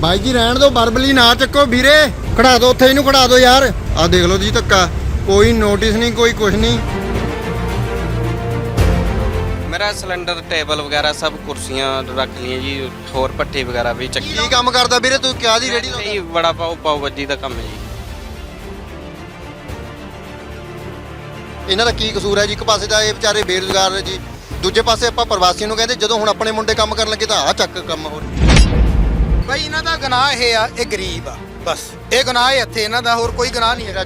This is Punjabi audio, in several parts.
ਬਾਈ ਜੀ ਰਹਿਣ ਦਿਓ ਬਰਬਲੀ ਨਾ ਚੱਕੋ ਵੀਰੇ। ਖੜਾ ਦਿਓ ਉੱਥੇ ਇਹਨੂੰ ਖੜਾ ਦਿਓ ਯਾਰ। ਆ ਦੇਖ ਲਓ ਜੀ ਧੱਕਾ। ਕੋਈ ਨੋਟਿਸ ਨਹੀਂ ਕੋਈ ਕੁਝ ਨਹੀਂ। ਮੇਰਾ ਸਿਲੰਡਰ ਟੇਬਲ ਵਗੈਰਾ ਸਭ ਕੁਰਸੀਆਂ ਰੱਖ ਲਈਆਂ ਜੀ ਹੋਰ ਪੱਠੇ ਵਗੈਰਾ ਵੀ ਚੱਕੀ। ਕੀ ਕੰਮ ਕਰਦਾ ਵੀਰੇ ਤੂੰ? ਕਿਆ ਦੀ ਰੇੜੀ ਲਾਉਂਦਾ ਜੀ ਵੜਾ ਪਾਓ ਪਾਓ ਵੱਜੀ ਦਾ ਕੰਮ ਹੈ ਜੀ। ਇਹਨਾਂ ਦਾ ਕੀ ਕਸੂਰ ਹੈ ਜੀ? ਇੱਕ ਪਾਸੇ ਤਾਂ ਇਹ ਵਿਚਾਰੇ ਬੇਰੁਜ਼ਗਾਰ ਨੇ ਜੀ। ਦੂਜੇ ਪਾਸੇ ਆਪਾਂ ਪ੍ਰਵਾਸੀਆਂ ਨੂੰ ਕਹਿੰਦੇ ਜਦੋਂ ਹੁਣ ਆਪਣੇ ਮੁੰਡੇ ਕੰਮ ਕਰਨ ਲੱਗੇ ਤਾਂ ਆ ਚੱਕ ਕੰਮ ਹੋ ਰਿਹਾ ਭਾਈ ਇਹਨਾਂ ਦਾ ਗੁਨਾਹ ਇਹ ਆ, ਇਹ ਗਰੀਬ ਆ, ਬਸ। ਇਹ ਗੁਨਾਹ ਹੈ ਇੱਥੇ, ਇਹਨਾਂ ਦਾ ਹੋਰ ਕੋਈ ਗੁਨਾਹ ਨਹੀਂ ਹੈਗਾ।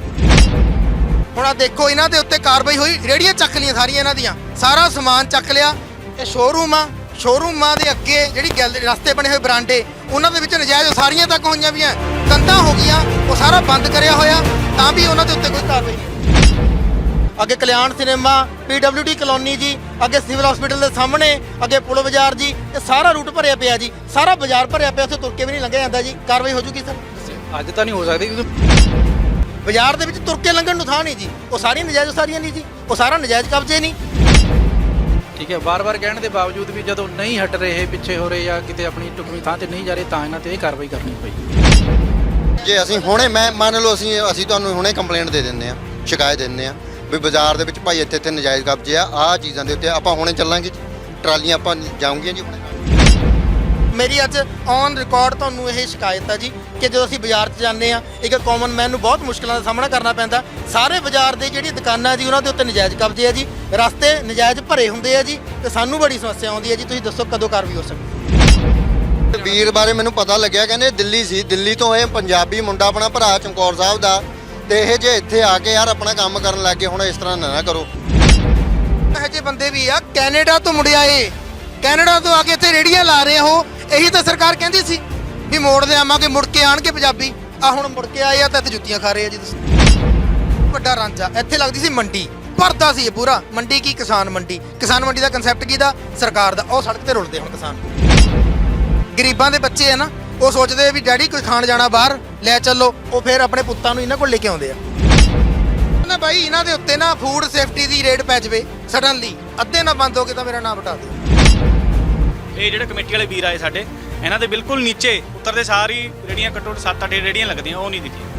ਹੁਣ ਆ ਦੇਖੋ, ਇਹਨਾਂ ਦੇ ਉੱਤੇ ਕਾਰਵਾਈ ਹੋਈ ਰੇੜੀਆਂ ਚੱਕ ਲਈਆਂ ਸਾਰੀਆਂ ਇਹਨਾਂ ਦੀਆਂ। ਸਾਰਾ ਸਮਾਨ ਚੱਕ ਲਿਆ, ਇਹ ਸ਼ੋਰੂਮ ਆ ਸ਼ੋਰੂਮਾਂ ਦੇ ਅੱਗੇ ਜਿਹੜੀ ਗੈਲ ਰਸਤੇ ਬਣੇ ਹੋਏ ਬਰਾਂਡੇ, ਉਹਨਾਂ ਦੇ ਵਿੱਚ ਨਜਾਇਜ਼ ਸਾਰੀਆਂ ਤੱਕ ਹੋਈਆਂ ਵੀਆਂ ਕੰਧਾਂ ਹੋ ਗਈਆਂ, ਉਹ ਸਾਰਾ ਬੰਦ ਕਰਿਆ ਹੋਇਆ, ਤਾਂ ਵੀ ਉਹਨਾਂ ਦੇ ਉੱਤੇ ਕੋਈ ਕਾਰਵਾਈ ਨਹੀਂ। ਅੱਗੇ ਕਲਿਆਣ ਸਿਨੇਮਾ ਪੀਡਬਲਯੂਡੀ ਕਲੋਨੀ ਜੀ ਅੱਗੇ ਸਿਵਲ ਹਸਪੀਟਲ ਦੇ ਸਾਹਮਣੇ ਅੱਗੇ ਪੁਲ ਬਾਜ਼ਾਰ ਜੀ ਇਹ ਸਾਰਾ ਰੂਟ ਭਰਿਆ ਪਿਆ ਜੀ ਸਾਰਾ ਬਾਜ਼ਾਰ ਭਰਿਆ ਪਿਆ ਉੱਥੇ ਤੁਰ ਕੇ ਵੀ ਨਹੀਂ ਲੰਘਿਆ ਜਾਂਦਾ ਜੀ। ਕਾਰਵਾਈ ਹੋ ਜੂਗੀ ਸਰ? ਅੱਜ ਤਾਂ ਨਹੀਂ ਹੋ ਸਕਦੀ ਕਿਉਂਕਿ ਬਾਜ਼ਾਰ ਦੇ ਵਿੱਚ ਤੁਰ ਕੇ ਲੰਘਣ ਨੂੰ ਥਾਂ ਨਹੀਂ ਜੀ। ਉਹ ਸਾਰੀਆਂ ਨਜਾਇਜ਼ ਸਾਰੀਆਂ ਨਹੀਂ ਜੀ। ਉਹ ਸਾਰਾ ਨਜਾਇਜ਼ ਕਬਜ਼ੇ ਨਹੀਂ। ਠੀਕ ਹੈ ਬਾਰ-ਬਾਰ ਕਹਿਣ ਦੇ ਬਾਵਜੂਦ ਵੀ ਜਦੋਂ ਨਹੀਂ ਹਟ ਰਹੇ ਪਿੱਛੇ ਹੋ ਰਹੇ ਜਾਂ ਕਿਤੇ ਆਪਣੀ ਟੁਕਮੀ ਥਾਂ ਤੇ ਨਹੀਂ ਜਾ ਰਹੇ ਤਾਂ ਇਹਨਾਂ ਤੇ ਇਹ ਕਾਰਵਾਈ ਕਰਨੀ ਪਈ। ਜੇ ਅਸੀਂ ਹੁਣੇ ਮੈਂ ਮੰਨ ਲਓ ਅਸੀਂ ਅਸੀਂ ਤੁਹਾਨੂੰ ਹੁਣੇ ਕੰਪਲੇਂਟ ਦੇ ਦਿੰਦੇ ਆ ਸ਼ਿਕਾਇਤ ਦਿੰਦੇ ਆ ਵੀ ਬਾਜ਼ਾਰ ਦੇ ਵਿੱਚ ਭਾਈ ਇੱਥੇ ਇੱਥੇ ਨਜਾਇਜ਼ ਕਬਜ਼ੇ ਆ ਆਹ ਚੀਜ਼ਾਂ ਦੇ ਉੱਤੇ ਆਪਾਂ ਹੁਣੇ ਚੱਲਾਂਗੇ ਜੀ। ਟਰਾਲੀਆਂ ਆਪਾਂ ਜਾਉਂਗੀਆਂ ਜੀ ਹੁਣੇ। ਮੇਰੀ ਅੱਜ ਔਨ ਰਿਕਾਰਡ ਤੁਹਾਨੂੰ ਇਹ ਸ਼ਿਕਾਇਤ ਹੈ ਜੀ ਕਿ ਜਦੋਂ ਅਸੀਂ ਬਾਜ਼ਾਰ 'ਚ ਜਾਂਦੇ ਆ ਇੱਕ ਕਾਮਨ ਮੈਨ ਨੂੰ ਬਹੁਤ ਮੁਸ਼ਕਲਾਂ ਦਾ ਸਾਹਮਣਾ ਕਰਨਾ ਪੈਂਦਾ। ਸਾਰੇ ਬਾਜ਼ਾਰ ਦੇ ਜਿਹੜੀਆਂ ਦੁਕਾਨਾਂ ਜੀ ਉਹਨਾਂ ਦੇ ਉੱਤੇ ਨਜਾਇਜ਼ ਕਬਜ਼ੇ ਆ ਜੀ। ਰਸਤੇ ਨਜਾਇਜ਼ ਭਰੇ ਹੁੰਦੇ ਆ ਜੀ ਤੇ ਸਾਨੂੰ ਬੜੀ ਸਮੱਸਿਆ ਆਉਂਦੀ ਹੈ ਜੀ। ਤੁਸੀਂ ਦੱਸੋ ਕਦੋਂ ਕਾਰਵਾਈ ਹੋ ਸਕਦੀ? ਵੀਰ ਬਾਰੇ ਮੈਨੂੰ ਪਤਾ ਲੱਗਿਆ ਕਹਿੰਦੇ ਦਿੱਲੀ ਸੀ। ਦਿੱਲੀ ਤੋਂ ਇਹ ਪੰਜਾਬੀ ਮੁੰਡਾ ਆਪਣਾ ਭਰਾ ਚਮਕੌਰ ਸਾਹਿਬ ਦਾ ਤੇ ਇਹ ਜੇ ਇੱਥੇ ਆ ਕੇ ਯਾਰ ਆਪਣਾ ਕੰਮ ਕਰਨ ਲੱਗ ਗਏ, ਹੁਣ ਇਸ ਤਰ੍ਹਾਂ ਨਾ ਨਾ ਕਰੋ। ਇਹੋ ਜਿਹੇ ਬੰਦੇ ਵੀ ਆ, ਕੈਨੇਡਾ ਤੋਂ ਮੁੜਿਆ ਏ ਕੈਨੇਡਾ ਤੋਂ ਆ ਕੇ ਇੱਥੇ ਰੇੜੀਆਂ ਲਾ ਰਹੇ ਹੋ ਇਹੀ ਤਾਂ ਸਰਕਾਰ ਕਹਿੰਦੀ ਸੀ ਵੀ ਮੋੜਦੇ ਆਵਾਂਗੇ, ਮੁੜ ਕੇ ਆਣਗੇ ਪੰਜਾਬੀ। ਆ ਹੁਣ ਮੁੜ ਕੇ ਆਏ ਆ ਤਾਂ ਇੱਥੇ ਜੁੱਤੀਆਂ ਖਾ ਰਹੇ ਆ ਜੀ ਤੁਸੀਂ। ਵੱਡਾ ਰਾਂਝਾ, ਇੱਥੇ ਲੱਗਦੀ ਸੀ ਮੰਡੀ। ਭਰਦਾ ਸੀ ਇਹ ਪੂਰਾ। ਮੰਡੀ ਕੀ? ਕਿਸਾਨ ਮੰਡੀ। ਕਿਸਾਨ ਮੰਡੀ ਦਾ ਕਨਸੈਪਟ ਕੀ ਦਾ? ਸਰਕਾਰ ਦਾ। ਉਹ ਸੜਕ ਤੇ ਰੁਲਦੇ ਹੁਣ ਕਿਸਾਨ। ਗਰੀਬਾਂ ਦੇ ਬੱਚੇ ਆ ਨਾ। ਉਹ ਸੋਚਦੇ ਆ ਵੀ ਡੈਡੀ ਕੋਈ ਖਾਣ ਜਾਣਾ ਬਾਹਰ ਲੈ ਚੱਲੋ। ਉਹ ਫਿਰ ਆਪਣੇ ਪੁੱਤਾਂ ਨੂੰ ਇਹਨਾਂ ਕੋਲ ਲੈ ਕੇ ਆਉਂਦੇ ਆ। ਨਾ ਬਾਈ ਇਹਨਾਂ ਦੇ ਉੱਤੇ ਨਾ ਫੂਡ ਸੇਫਟੀ ਦੀ ਰੇਡ ਪੈ ਜਵੇ ਸਡਨਲੀ ਅੱਧੇ ਨਾ ਬੰਦ ਹੋ ਕੇ ਤਾਂ ਮੇਰਾ ਨਾਮ ਹਟਾ ਦਿਓ। ਇਹ ਜਿਹੜੇ ਕਮੇਟੀ ਵਾਲੇ ਵੀਰ ਆਏ ਸਾਡੇ ਇਹਨਾਂ ਦੇ ਬਿਲਕੁਲ ਨੀਚੇ ਉੱਤਰਦੇ ਸਾਰੀ ਰੇੜੀਆਂ ਘੱਟੋ 7-8 ਰੇੜੀਆਂ ਲੱਗਦੀਆਂ ਉਹ ਨਹੀਂ ਦਿਖੀਆਂ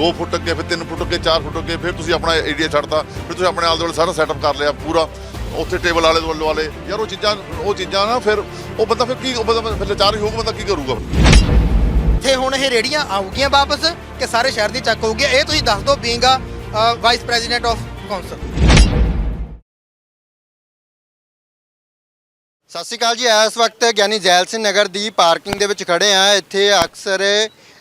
2 ਫੁੱਟ ਅੱਗੇ ਫਿਰ 3 ਫੁੱਟ ਅੱਗੇ 4 ਫੁੱਟ ਅੱਗੇ ਫਿਰ ਤੁਸੀਂ ਆਪਣਾ ਏਰੀਆ ਛੱਡਤਾ ਫਿਰ ਤੁਸੀਂ ਆਪਣੇ ਆਲੇ ਦੁਆਲੇ ਸਾਰਾ ਸੈਟਅਪ ਕਰ ਲਿਆ ਪੂਰਾ। ਉੱਥੇ ਟੇਬਲ ਵਾਲੇ ਦੁਆਲੇ ਵਾਲੇ ਯਾਰ ਉਹ ਚੀਜ਼ਾਂ ਉਹ ਚੀਜ਼ਾਂ ਨਾ ਫਿਰ ਉਹ ਬੰਦਾ ਫਿਰ ਕੀ ਉਹ ਬੰਦਾ ਫਿਰ ਲਾਚਾਰ ਹੀ ਹੋਊਗਾ ਬੰਦਾ ਕੀ ਕਰੂਗਾ? ਇੱਥੇ ਹੁਣ ਇਹ ਰੇੜੀਆਂ ਆਉਗੀਆਂ ਵਾਪਸ ਕਿ ਸਾਰੇ ਸ਼ਹਿਰ ਦੀ ਚੱਕ ਹੋਊਗੀ? ਇਹ ਤੁਸੀਂ ਦੱਸ ਦਿਓ ਬੀਇੰਗ ਆ ਵਾਈਸ ਪ੍ਰੈਜ਼ੀਡੈਂਟ ਆਫ ਕਾਉਂਸਲ ਸਤਿ ਸ਼੍ਰੀ ਅਕਾਲ ਜੀ ਇਸ ਵਕਤ ਗਿਆਨੀ ਜੈਲ ਸਿੰਘ ਨਗਰ ਦੀ ਪਾਰਕਿੰਗ ਦੇ ਵਿੱਚ ਖੜੇ ਆ ਇੱਥੇ ਅਕਸਰ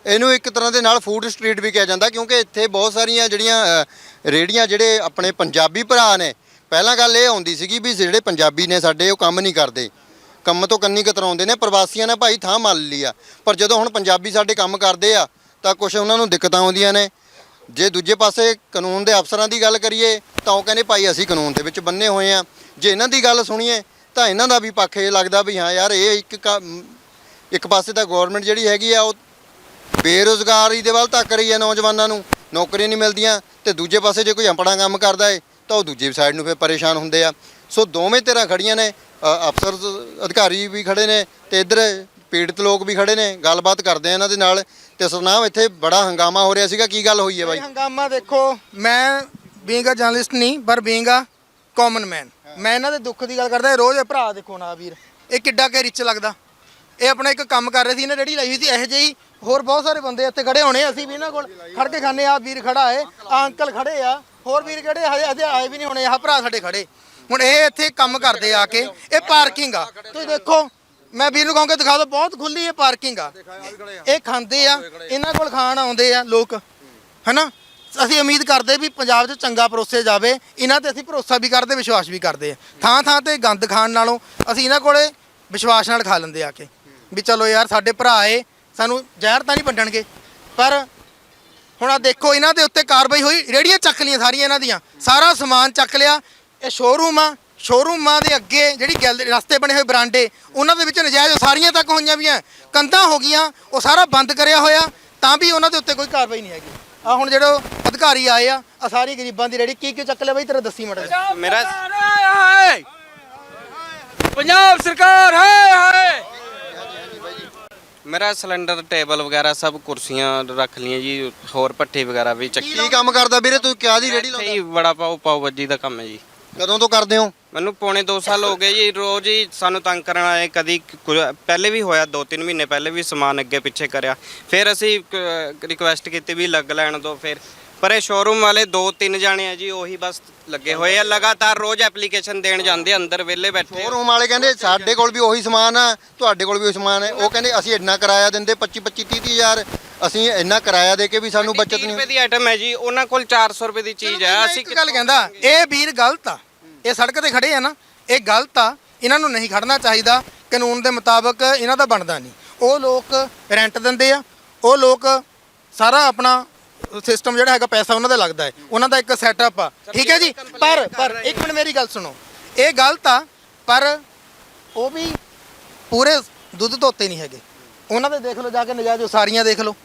ਇਹਨੂੰ ਇੱਕ ਤਰ੍ਹਾਂ ਦੇ ਨਾਲ ਫੂਡ ਸਟਰੀਟ ਵੀ ਕਿਹਾ ਜਾਂਦਾ ਕਿਉਂਕਿ ਇੱਥੇ ਬਹੁਤ ਸਾਰੀਆਂ ਜਿਹੜੀਆਂ ਅ, ਰੇਹੜੀਆਂ ਜਿਹੜੇ ਆਪਣੇ ਪੰਜਾਬੀ ਭਰਾ ਨੇ ਪਹਿਲਾਂ ਗੱਲ ਇਹ ਆਉਂਦੀ ਸੀਗੀ ਵੀ ਜਿਹੜੇ ਪੰਜਾਬੀ ਨੇ ਸਾਡੇ, ਉਹ ਕੰਮ ਨਹੀਂ ਕਰਦੇ। ਕੰਮ ਤੋਂ ਕੰਨੀ ਕਤਰਾਉਂਦੇ ਨੇ, ਪ੍ਰਵਾਸੀਆਂ ਨੇ ਭਾਈ ਥਾਂ ਮੰਨ ਲਈ ਆ। ਪਰ ਜਦੋਂ ਹੁਣ ਪੰਜਾਬੀ ਸਾਡੇ ਕੰਮ ਕਰਦੇ ਆ, ਤਾਂ ਕੁਝ ਉਹਨਾਂ ਨੂੰ ਦਿੱਕਤਾਂ ਆਉਂਦੀਆਂ ਨੇ। ਜੇ ਦੂਜੇ ਪਾਸੇ ਕਾਨੂੰਨ ਦੇ ਅਫਸਰਾਂ ਦੀ ਗੱਲ ਕਰੀਏ, ਤਾਂ ਉਹ ਕਹਿੰਦੇ ਭਾਈ ਅਸੀਂ ਕਾਨੂੰਨ ਦੇ ਵਿੱਚ ਬੰਨੇ ਹੋਏ ਆ। ਜੇ ਇਹਨਾਂ ਦੀ ਗੱਲ ਸੁਣੀਏ, ਤਾਂ ਇਹਨਾਂ ਦਾ ਵੀ ਪੱਖ ਇਹ ਲੱਗਦਾ ਵੀ ਹਾਂ ਯਾਰ, ਇਹ ਇੱਕ ਕੰਮ- ਇੱਕ ਪਾਸੇ ਤਾਂ ਗਵਰਨਮੈਂਟ ਜਿਹੜੀ ਹੈਗੀ ਆ, ਉਹ ਬੇਰੁਜ਼ਗਾਰੀ ਦੇ ਵੱਲ ਧੱਕ ਰਹੀ ਹੈ ਨੌਜਵਾਨਾਂ ਨੂੰ। ਨੌਕਰੀਆਂ ਨਹੀਂ ਮਿਲਦੀਆਂ ਤੇ ਦੂਜੇ ਪਾਸੇ ਜੇ ਕੋਈ ਆਪਣਾ ਕੰਮ ਕਰਦਾ ਏ ਤਾਂ ਉਹ ਦੂਜੀ ਸਾਈਡ ਨੂੰ ਫਿਰ ਪਰੇਸ਼ਾਨ ਹੁੰਦੇ ਆ। ਸੋ ਦੋਵੇਂ ਧਿਰਾਂ ਖੜੀਆਂ ਨੇ ਅ, ਅਫਸਰ ਅਧਿਕਾਰੀ ਵੀ ਖੜੇ ਨੇ ਤੇ ਇੱਧਰ ਪੀੜਤ ਲੋਕ ਵੀ ਖੜੇ ਨੇ। ਗੱਲਬਾਤ ਕਰਦੇ ਆ ਇਹਨਾਂ ਦੇ ਨਾਲ ਤੇ ਸੁਨਾਮ ਇੱਥੇ ਬੜਾ ਹੰਗਾਮਾ ਹੋ ਰਿਹਾ ਸੀਗਾ। ਕੀ ਗੱਲ ਹੋਈ ਹੈ ਬਾਈ? ਇਹ ਹੰਗਾਮਾ ਦੇਖੋ ਮੈਂ ਬੀਇੰਗ ਅ ਜਰਨਲਿਸਟ ਨਹੀਂ ਪਰ ਬੀਇੰਗ ਅ ਕਾਮਨ ਮੈਨ ਮੈਂ ਇਹਨਾਂ ਦੇ ਦੁੱਖ ਦੀ ਗੱਲ ਕਰਦਾ ਇਹ ਰੋਜ਼ ਇਹ ਭਰਾ ਦੇਖੋ ਨਾ ਵੀਰ ਇਹ ਕਿੱਡਾ ਕਿ ਰਿਚ ਲੱਗਦਾ। ਇਹ ਆਪਣਾ ਇੱਕ ਕੰਮ ਕਰ ਰਹੇ ਸੀ ਇਹਨੇ ਰੇੜੀ ਲਾਈ ਹੋਈ ਸੀ ਇਹੋ ਜਿਹੀ ਹੋਰ ਬਹੁਤ ਸਾਰੇ ਬੰਦੇ ਇੱਥੇ ਖੜੇ ਹੋਣੇ ਅਸੀਂ ਵੀ ਇਹਨਾਂ ਕੋਲ ਖੜ ਕੇ ਖਾਣੇ ਆ ਵੀਰ ਖੜਾ ਏ ਆ ਅੰਕਲ ਖੜੇ ਆ। ਹੋਰ ਵੀਰ ਕਿਹੜੇ? ਹਜੇ ਹਜੇ ਆਏ ਵੀ ਨਹੀਂ ਹੋਣੇ। ਆਹ ਭਰਾ ਸਾਡੇ ਖੜੇ। ਹੁਣ ਇਹ ਇੱਥੇ ਕੰਮ ਕਰਦੇ ਆ ਕੇ। ਇਹ ਪਾਰਕਿੰਗ ਆ। ਤੁਸੀਂ ਦੇਖੋ, ਮੈਂ ਵੀਰ ਨੂੰ ਕਹਾਂਗਾ, ਦਿਖਾ ਦਿਓ, ਬਹੁਤ ਖੁੱਲੀ ਇਹ ਪਾਰਕਿੰਗ ਆ। ਇਹ ਖਾਂਦੇ ਆ। ਇਹਨਾਂ ਕੋਲ ਖਾਣ ਆਉਂਦੇ ਆ ਲੋਕ। ਹੈਨਾ? ਅਸੀਂ ਉਮੀਦ ਕਰਦੇ ਵੀ ਪੰਜਾਬ 'ਚ ਚੰਗਾ ਪਰੋਸੇ ਜਾਵੇ। ਇਹਨਾਂ ਤੇ ਅਸੀਂ ਭਰੋਸਾ ਵੀ ਕਰਦੇ, ਵਿਸ਼ਵਾਸ ਵੀ ਕਰਦੇ ਆ। ਥਾਂ ਥਾਂ ਤੇ ਗੰਦ ਖਾਣ ਨਾਲੋਂ ਅਸੀਂ ਇਹਨਾਂ ਕੋਲੇ ਵਿਸ਼ਵਾਸ ਨਾਲ ਖਾ ਲੈਂਦੇ ਆ ਕੇ। ਵੀ ਚਲੋ ਯਾਰ, ਸਾਡੇ ਭਰਾ ਏ। ਸਾਨੂੰ ਜ਼ਹਿਰ ਤਾਂ ਨਹੀਂ ਵੰਡਣਗੇ। ਪਰ ਹੁਣ ਆ ਦੇਖੋ ਇਹਨਾਂ ਦੇ ਉੱਤੇ ਕਾਰਵਾਈ ਹੋਈ। ਰੇੜੀਆਂ ਚੱਕ ਲਈਆਂ ਸਾਰੀਆਂ ਇਹਨਾਂ ਦੀਆਂ। ਸਾਰਾ ਸਮਾਨ ਚੱਕ ਲਿਆ। ਇਹ ਸ਼ੋਰੂਮ ਆ। ਸ਼ੋਰੂਮਾਂ ਦੇ ਅੱਗੇ ਜਿਹੜੀ ਗੈਲ ਰਸਤੇ ਬਣੇ ਹੋਏ ਬਰਾਂਡੇ ਉਹਨਾਂ ਦੇ ਵਿੱਚ ਨਜਾਇਜ਼ ਸਾਰੀਆਂ ਤੱਕ ਹੋਈਆਂ ਵੀਆਂ ਕੰਧਾਂ ਹੋ ਗਈਆਂ ਉਹ ਸਾਰਾ ਬੰਦ ਕਰਿਆ ਹੋਇਆ। ਤਾਂ ਵੀ ਉਹਨਾਂ ਦੇ ਉੱਤੇ ਕੋਈ ਕਾਰਵਾਈ ਨਹੀਂ ਹੈਗੀ। ਆ ਹੁਣ ਜਿਹੜੇ ਅਧਿਕਾਰੀ ਆਏ ਆ ਆ ਸਾਰੀ ਗਰੀਬਾਂ ਦੀ ਰੇੜੀ ਕੀ ਕੀ ਚੱਕ ਲਿਆ ਬਈ? ਤੇਰਾ ਦੱਸੀ ਮੜਾ ਮੇਰਾ ਪੰਜਾਬ ਸਰਕਾਰ ਹੈ ਹੈ ਮੇਰਾ ਸਿਲੰਡਰ ਟੇਬਲ ਵਗੈਰਾ ਸਭ ਕੁਰਸੀਆਂ ਰੱਖ ਲਈਆਂ ਜੀ ਹੋਰ ਪੱਠੇ ਵਗੈਰਾ ਵੀ ਚੱਕੀ। ਕੀ ਕੰਮ ਕਰਦਾ ਵੀਰੇ ਤੂੰ? ਕਿਆ ਦੀ ਰੇੜੀ ਲਾਉਂਦਾ? ਹੀ ਵੜਾ ਪਾਓ ਪਾਓ ਭਾਜੀ ਦਾ ਕੰਮ ਹੈ ਜੀ। ਕਦੋਂ ਤੋਂ ਕਰਦੇ ਹੋ? ਮੈਨੂੰ ਪੌਣੇ 2 ਸਾਲ ਹੋ ਗਏ ਜੀ ਰੋਜ਼ ਹੀ ਸਾਨੂੰ ਤੰਗ ਕਰਨ ਆਏ ਕਦੀ ਕੁ- ਪਹਿਲੇ ਵੀ ਹੋਇਆ 2-3 ਮਹੀਨੇ ਪਹਿਲੇ ਵੀ ਸਮਾਨ ਅੱਗੇ ਪਿੱਛੇ ਕਰਿਆ। ਫਿਰ ਅਸੀਂ ਰਿਕੁਐਸਟ ਕੀਤੀ ਵੀ ਲੱਗ ਲੈਣ ਦੋ ਫਿਰ ਪਰ ਇਹ ਸ਼ੋਰੂਮ ਵਾਲੇ ਦੋ ਤਿੰਨ ਜਾਣੇ ਆ ਜੀ ਉਹੀ ਬਸ ਲੱਗੇ ਹੋਏ ਆ। ਲਗਾਤਾਰ ਰੋਜ਼ ਐਪਲੀਕੇਸ਼ਨ ਦੇਣ ਜਾਂਦੇ ਆ, ਅੰਦਰ ਵਿਹਲੇ ਬੈਠੇ ਆ। ਸ਼ੋਰੂਮ ਵਾਲੇ ਕਹਿੰਦੇ ਸਾਡੇ ਕੋਲ ਵੀ ਉਹੀ ਸਮਾਨ ਆ ਤੁਹਾਡੇ ਕੋਲ ਵੀ ਉਹੀ ਸਮਾਨ ਹੈ ਉਹ ਕਹਿੰਦੇ ਅਸੀਂ ਇੰਨਾ ਕਿਰਾਇਆ ਦਿੰਦੇ 25 25 30 ਹਜ਼ਾਰ। ਅਸੀਂ ਇੰਨਾ ਕਿਰਾਇਆ ਦੇ ਕੇ ਵੀ ਸਾਨੂੰ ਬਚਤ 30 ਰੁਪਏ ਨਹੀਂ ਦੀ ਆਈਟਮ ਹੈ ਜੀ ਉਹਨਾਂ ਕੋਲ 400 ਰੁਪਏ ਦੀ ਚੀਜ਼ ਹੈ। ਅਸੀਂ ਇੱਕ ਗੱਲ ਕਹਿੰਦਾ ਇਹ ਵੀਰ ਗਲਤ ਆ। ਇਹ ਸੜਕ ਤੇ ਖੜੇ ਆ ਨਾ ਇਹ ਗਲਤ ਆ। ਇਹਨਾਂ ਨੂੰ ਨਹੀਂ ਖੜਨਾ ਚਾਹੀਦਾ। ਕਾਨੂੰਨ ਦੇ ਮੁਤਾਬਕ ਇਹਨਾਂ ਦਾ ਬਣਦਾ ਨਹੀਂ। ਉਹ ਲੋਕ ਰੈਂਟ ਦਿੰਦੇ ਆ। ਉਹ ਲੋਕ ਸਾਰਾ ਆਪਣਾ ਸਿਸਟਮ ਜਿਹੜਾ ਹੈਗਾ ਪੈਸਾ ਉਹਨਾਂ ਦਾ ਲੱਗਦਾ ਹੈ। ਉਹਨਾਂ ਦਾ ਇੱਕ ਸੈਟਅਪ ਆ। ਠੀਕ ਹੈ ਜੀ? ਪਰ ਪਰ ਇੱਕ ਮਿੰਟ ਮੇਰੀ ਗੱਲ ਸੁਣੋ। ਇਹ ਗਲਤ ਆ ਪਰ ਉਹ ਵੀ ਪੂਰੇ ਦੁੱਧ ਧੋਤੇ ਨਹੀਂ ਹੈਗੇ। ਉਹਨਾਂ ਦੇ ਦੇਖ ਲਓ ਜਾ ਕੇ ਨਜਾਇਜ਼ ਉਸਾਰੀਆਂ ਦੇਖ ਲਓ।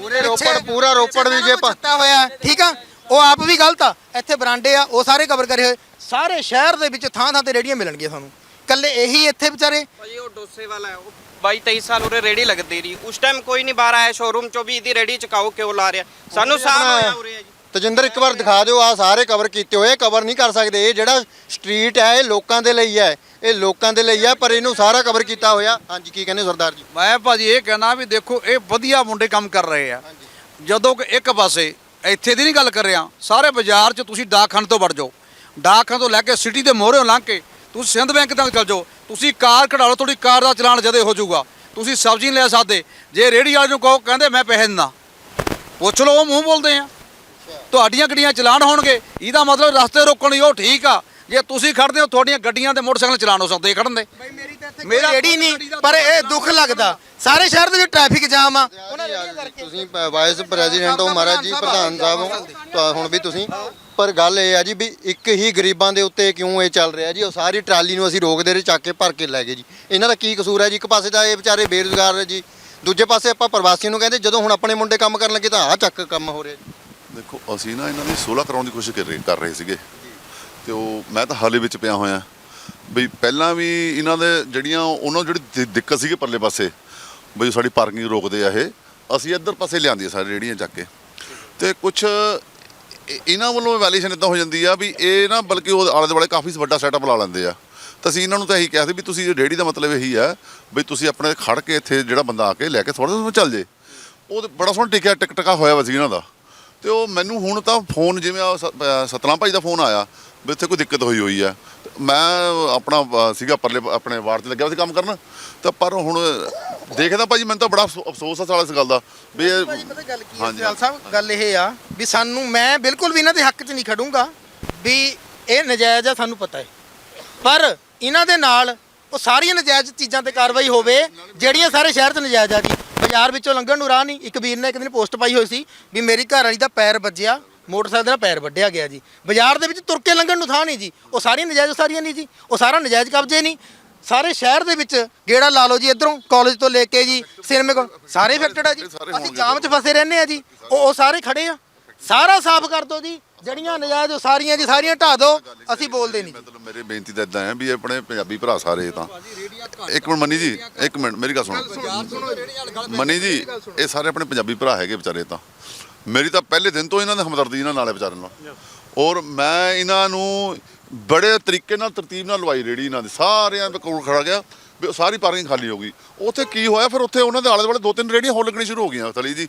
ਪੂਰੇ ਰੋਪੜ ਪੂਰਾ ਰੋਪੜ ਵੀ ਜੇ ਚਿੱਟਾ ਹੋਇਆ ਠੀਕ ਆ? ਉਹ ਆਪ ਵੀ ਗਲਤ ਆ। ਇੱਥੇ ਬਰਾਂਡੇ ਆ ਉਹ ਸਾਰੇ ਕਵਰ ਕਰੇ ਹੋਏ। ਸਾਰੇ ਸ਼ਹਿਰ ਦੇ ਵਿੱਚ ਥਾਂ ਥਾਂ ਤੇ ਰੇੜੀਆਂ ਮਿਲਣਗੀਆਂ ਤੁਹਾਨੂੰ। ਕੱਲੇ ਇਹੀ ਇੱਥੇ ਵਿਚਾਰੇ? ਭਾਜੀ ਉਹ ਡੋਸੇ ਵਾਲਾ ਹੈ ਉਹ 22 23 ਸਾਲ ਉਰੇ ਰੇੜੀ ਲੱਗਦੀ ਰਹੀ। ਉਸ ਟਾਈਮ ਕੋਈ ਨਹੀਂ ਬਾਹਰ ਆਇਆ ਸ਼ੋਰੂਮ ਚੋਂ ਵੀ ਇਹਦੀ ਰੇੜੀ ਚਕਾਓ ਕਿਉਂ ਲਾ ਰਿਹਾ? ਸਾਨੂੰ ਸਾਲ ਹੋਇਆ ਉਰੇ ਜੀ। ਤਜਿੰਦਰ ਇੱਕ ਵਾਰ ਦਿਖਾ ਦਿਓ ਆ ਸਾਰੇ ਕਵਰ ਕੀਤੇ ਹੋਏ ਕਵਰ ਨਹੀਂ ਕਰ ਸਕਦੇ। ਇਹ ਜਿਹੜਾ ਸਟਰੀਟ ਹੈ ਇਹ ਲੋਕਾਂ ਦੇ ਲਈ ਹੈ। ਇਹ ਲੋਕਾਂ ਦੇ ਲਈ ਹੈ ਪਰ ਇਹਨੂੰ ਸਾਰਾ ਕਵਰ ਕੀਤਾ ਹੋਇਆ। ਹਾਂਜੀ ਕੀ ਕਹਿੰਦੇ ਸਰਦਾਰ ਜੀ? ਮੈਂ ਭਾਜੀ ਇਹ ਕਹਿਣਾ ਵੀ ਦੇਖੋ ਇਹ ਵਧੀਆ ਮੁੰਡੇ ਕੰਮ ਕਰ ਰਹੇ ਆ। ਜਦੋਂ ਕਿ ਇੱਕ ਪਾਸੇ ਇੱਥੇ ਦੀ ਨਹੀਂ ਗੱਲ ਕਰ ਰਿਹਾ ਸਾਰੇ ਬਾਜ਼ਾਰ 'ਚ ਤੁਸੀਂ ਡਾਕਖਾਨੇ ਤੋਂ ਵੜ ਜਾਓ। ਡਾਕਖਾਨੇ ਤੋਂ ਲੈ ਕੇ ਸਿਟੀ ਦੇ ਮੋਹਰੇ ਲੰਘ ਕੇ ਤੁਸੀਂ ਸਿੰਧ ਬੈਂਕ ਤੱਕ ਚੱਲ ਜਾਓ। ਤੁਸੀਂ ਕਾਰ ਕਢਾ ਲਓ ਤੁਹਾਡੀ ਕਾਰ ਦਾ ਚਲਾਨ ਜਦੇ ਹੋ ਜਾਊਗਾ। ਤੁਸੀਂ ਸਬਜ਼ੀ ਨਹੀਂ ਲੈ ਸਕਦੇ। ਜੇ ਰੇੜੀ ਵਾਲੇ ਨੂੰ ਕਹੋ ਕਹਿੰਦੇ ਮੈਂ ਪੈਸੇ ਦਿੰਦਾ। ਪੁੱਛ ਲਓ ਉਹ ਮੂੰਹ ਬੋਲਦੇ ਆ। ਤੁਹਾਡੀਆਂ ਗੱਡੀਆਂ ਚਲਾਨ ਹੋਣਗੇ। ਇਹਦਾ ਮਤਲਬ ਰਸਤੇ ਰੋਕਣ ਲਈ ਉਹ ਠੀਕ ਆ। ਜੇ ਤੁਸੀਂ ਖੜਦੇ ਹੋ ਤੁਹਾਡੀਆਂ ਗੱਡੀਆਂ ਤੇ ਮੋਟਰਸਾਈਕਲ ਚਲਾਨ ਹੋ ਸਕਦੇ ਖੜਨ ਦੇ। ਮੇਰਾ ਰੇੜੀ ਨਹੀਂ ਪਰ ਇਹ ਦੁੱਖ ਲੱਗਦਾ। ਸਾਰੇ ਸ਼ਹਿਰ ਦੇ ਵਿੱਚ ਟ੍ਰੈਫਿਕ ਜਾਮ ਆ। ਤੁਸੀਂ ਵਾਈਸ ਪ੍ਰੈਜ਼ੀਡੈਂਟ ਹੋ ਮਹਾਰਾਜ ਜੀ ਪ੍ਰਧਾਨ ਸਾਹਿਬ ਹੋ। ਹੁਣ ਵੀ ਤੁਸੀਂ? ਪਰ ਗੱਲ ਇਹ ਆ ਜੀ ਵੀ ਇੱਕ ਹੀ ਗਰੀਬਾਂ ਦੇ ਉੱਤੇ ਕਿਉਂ ਇਹ ਚੱਲ ਰਿਹਾ ਜੀ? ਉਹ ਸਾਰੀ ਟਰਾਲੀ ਨੂੰ ਅਸੀਂ ਰੋਕਦੇ ਰਹੇ, ਚੱਕ ਕੇ ਭਰ ਕੇ ਲੈ ਗਏ ਜੀ। ਇਹਨਾਂ ਦਾ ਕੀ ਕਸੂਰ ਹੈ ਜੀ? ਇੱਕ ਪਾਸੇ ਤਾਂ ਇਹ ਵਿਚਾਰੇ ਬੇਰੁਜ਼ਗਾਰ ਨੇ ਜੀ। ਦੂਜੇ ਪਾਸੇ ਆਪਾਂ ਪ੍ਰਵਾਸੀਆਂ ਨੂੰ ਕਹਿੰਦੇ, ਜਦੋਂ ਹੁਣ ਆਪਣੇ ਮੁੰਡੇ ਕੰਮ ਕਰਨ ਲੱਗੇ ਤਾਂ ਆਹ ਚੱਕ ਕੰਮ ਹੋ ਰਿਹਾ ਜੀ। ਦੇਖੋ, ਅਸੀਂ ਨਾ ਇਹਨਾਂ ਦੀ 16 ਕਰਾਉਣ ਦੀ ਕੋਸ਼ਿਸ਼ ਕਰ ਰਹੇ ਕਰ ਰਹੇ ਸੀਗੇ। ਤੇ ਉਹ ਮੈਂ ਤਾਂ ਹਾਲੇ ਵਿੱਚ ਪਿਆ ਹੋਇਆ। ਬਈ ਪਹਿਲਾਂ ਵੀ ਇਹਨਾਂ ਦੇ ਜਿਹੜੀਆਂ ਉਹਨਾਂ ਨੂੰ ਜਿਹੜੀ ਦਿੱਕਤ ਸੀਗੀ ਪਰਲੇ ਪਾਸੇ, ਬਈ ਸਾਡੀ ਪਾਰਕਿੰਗ ਰੋਕਦੇ ਆ ਇਹ। ਅਸੀਂ ਇੱਧਰ ਪਾਸੇ ਲਿਆਂਦੀ ਆ ਸਾਰੀ ਰੇੜੀਆਂ ਚੱਕ ਕੇ। ਤੇ ਕੁਝ ਇਹਨਾਂ ਵੱਲੋਂ ਵੈਲੀਏਸ਼ਨ ਇਦਾਂ ਹੋ ਜਾਂਦੀ ਆ ਵੀ ਇਹ ਨਾ ਬਲਕਿ ਉਹ ਆਲੇ ਦੁਆਲੇ ਕਾਫੀ ਵੱਡਾ ਸੈਟਅਪ ਲਾ ਲੈਂਦੇ ਆ। ਤਾਂ ਅਸੀਂ ਇਹਨਾਂ ਨੂੰ ਤਾਂ ਇਹੀ ਕਿਹਾ ਸੀ ਵੀ ਤੁਸੀਂ ਰੇੜੀ ਦਾ ਮਤਲਬ ਇਹੀ ਆ ਵੀ ਤੁਸੀਂ ਆਪਣੇ ਖੜ ਕੇ ਇੱਥੇ ਜਿਹੜਾ ਬੰਦਾ ਆ ਕੇ ਲੈ ਕੇ ਥੋੜਾ ਜਿਹਾ ਚੱਲ ਜੇ। ਉਹ ਤੇ ਬੜਾ ਸੋਹਣਾ ਟਿਕਿਆ ਟਿਕ ਟਕਾ ਹੋਇਆ ਵਾ ਸੀ ਇਹਨਾਂ ਦਾ। ਤੇ ਉਹ ਮੈਨੂੰ ਹੁਣ ਤਾਂ ਫੋਨ ਜਿਵੇਂ ਅਹ ਸਤਨਾਮ ਭਾਈ ਦਾ ਫੋਨ ਆਇਆ ਵੀ ਇੱਥੇ ਕੋਈ ਦਿੱਕਤ ਹੋਈ ਹੋਈ ਆ ਮੈਂ ਆਪਣਾ ਸੀਗਾ ਪਰਲੇ ਆਪਣੇ ਵਾਰਡ ਤੇ ਲੱਗਿਆ ਸੀ ਕੰਮ ਕਰਨ। ਤਾਂ ਪਰ ਹੁਣ ਦੇਖਦਾ ਭਾਜੀ ਮੈਨੂੰ ਤਾਂ ਬੜਾ ਅਫਸੋ- ਅਫਸੋਸ ਆ ਸਾਲਾ ਇਸ ਗੱਲ ਦਾ। ਵੀ ਭਾਜੀ ਪਤਾ ਗੱਲ ਕੀ ਹੈ। ਸਿਆਲ ਸਾਹਿਬ ਗੱਲ ਇਹ ਆ ਵੀ ਸਾਨੂੰ ਮੈਂ ਬਿਲਕੁਲ ਵੀ ਇਹਨਾਂ ਦੇ ਹੱਕ 'ਚ ਨਹੀਂ ਖੜੂੰਗਾ ਵੀ ਇਹ ਨਜਾਇਜ਼ ਆ ਸਾਨੂੰ ਪਤਾ ਹੈ। ਪਰ ਇਹਨਾਂ ਦੇ ਨਾਲ ਉਹ ਸਾਰੀਆਂ ਨਜਾਇਜ਼ ਚੀਜ਼ਾਂ ਤੇ ਕਾਰਵਾਈ ਹੋਵੇ ਜਿਹੜੀਆਂ ਸਾਰੇ ਸ਼ਹਿਰ 'ਚ ਨਜਾਇਜ਼ ਆ ਜੀ। ਬਾਜ਼ਾਰ ਵਿੱਚੋਂ ਲੰਘਣ ਨੂੰ ਰਾਹ ਨਹੀਂ। ਇੱਕ ਵੀਰ ਨੇ ਇੱਕ ਦਿਨ ਪੋਸਟ ਪਾਈ ਹੋਈ ਸੀ ਵੀ ਮੇਰੀ ਘਰ ਵਾਲੀ ਦਾ ਪੈਰ ਵੱਜਿਆ ਮੋਟਰਸਾਈਕਲ ਦਾ ਪੈਰ ਵੱਢਿਆ ਗਿਆ ਜੀ। ਬਾਜ਼ਾਰ ਦੇ ਵਿੱਚ ਤੁਰ ਕੇ ਲੰਘਣ ਨੂੰ ਥਾਂ ਨਹੀਂ ਜੀ। ਉਹ ਸਾਰੀਆਂ ਨਜਾਇਜ਼ ਸਾਰੀਆਂ ਨਹੀਂ ਜੀ। ਉਹ ਸਾਰਾ ਨਜਾਇਜ਼ ਕਬਜ਼ੇ ਨਹੀਂ। ਸਾਰੇ ਸ਼ਹਿਰ ਦੇ ਵਿੱਚ ਗੇੜਾ ਲਾ ਲਓ ਜੀ ਇਧਰੋਂ ਕਾਲਜ ਤੋਂ ਲੈ ਕੇ ਜੀ ਸਿਨੇਮੇ ਕੋਲ ਸਾਰੇ ਇਫੈਕਟਡ ਆ ਜੀ। ਅਸੀਂ ਜਾਮ 'ਚ ਫਸੇ ਰਹਿੰਦੇ ਆ ਜੀ। ਉਹ ਉਹ ਸਾਰੇ ਖੜੇ ਆ। ਸਾਰਾ ਸਾਫ਼ ਕਰ ਦਿਓ ਜੀ। ਜਿਹੜੀਆਂ ਨਜਾਇਜ਼ ਉਹ ਸਾਰੀਆਂ ਜੀ ਸਾਰੀਆਂ ਢਾ ਦਿਓ ਅਸੀਂ ਬੋਲਦੇ ਨਹੀਂ। ਮਤਲਬ ਮੇਰੇ ਬੇਨਤੀ ਤਾਂ ਇਦਾਂ ਹੈ ਵੀ ਆਪਣੇ ਪੰਜਾਬੀ ਭਰਾ ਸਾਰੇ ਤਾਂ। ਇੱਕ ਮਿੰਟ ਮਨੀ ਜੀ ਇੱਕ ਮਿੰਟ ਮੇਰੀ ਗੱਲ ਸੁਣੋ। ਮਨੀ ਜੀ ਇਹ ਸਾਰੇ ਆਪਣੇ ਪੰਜਾਬੀ ਭਰਾ ਹੈਗੇ ਵਿਚਾਰੇ ਤਾਂ। ਮੇਰੀ ਤਾਂ ਪਹਿਲੇ ਦਿਨ ਤੋਂ ਇਹਨਾਂ ਦਾ ਹਮਦਰਦੀ ਇਹਨਾਂ ਨਾਲ ਹੈ ਵਿਚਾਰੇ ਨਾਲ। ਔਰ ਮੈਂ ਇਹਨਾਂ ਨੂੰ ਬੜੇ ਤਰੀਕੇ ਨਾਲ ਤਰਤੀਬ ਨਾਲ ਲਵਾਈ ਰੇੜੀ ਇਹਨਾਂ ਦੀ। ਸਾਰਿਆਂ ਦੇ ਕੋਲ ਖੜਾ ਗਿਆ ਵੀ ਉਹ ਸਾਰੀ ਪਾਰਕਿੰਗ ਖਾਲੀ ਹੋ ਗਈ। ਉੱਥੇ ਕੀ ਹੋਇਆ ਫਿਰ ਉੱਥੇ ਉਹਨਾਂ ਦੇ ਆਲੇ ਦੁਆਲੇ ਦੋ ਤਿੰਨ ਰੇੜੀਆਂ ਹੋਰ ਲੱਗਣੀ ਸ਼ੁਰੂ ਹੋ ਗਈਆਂ ਤਲੀ ਜੀ।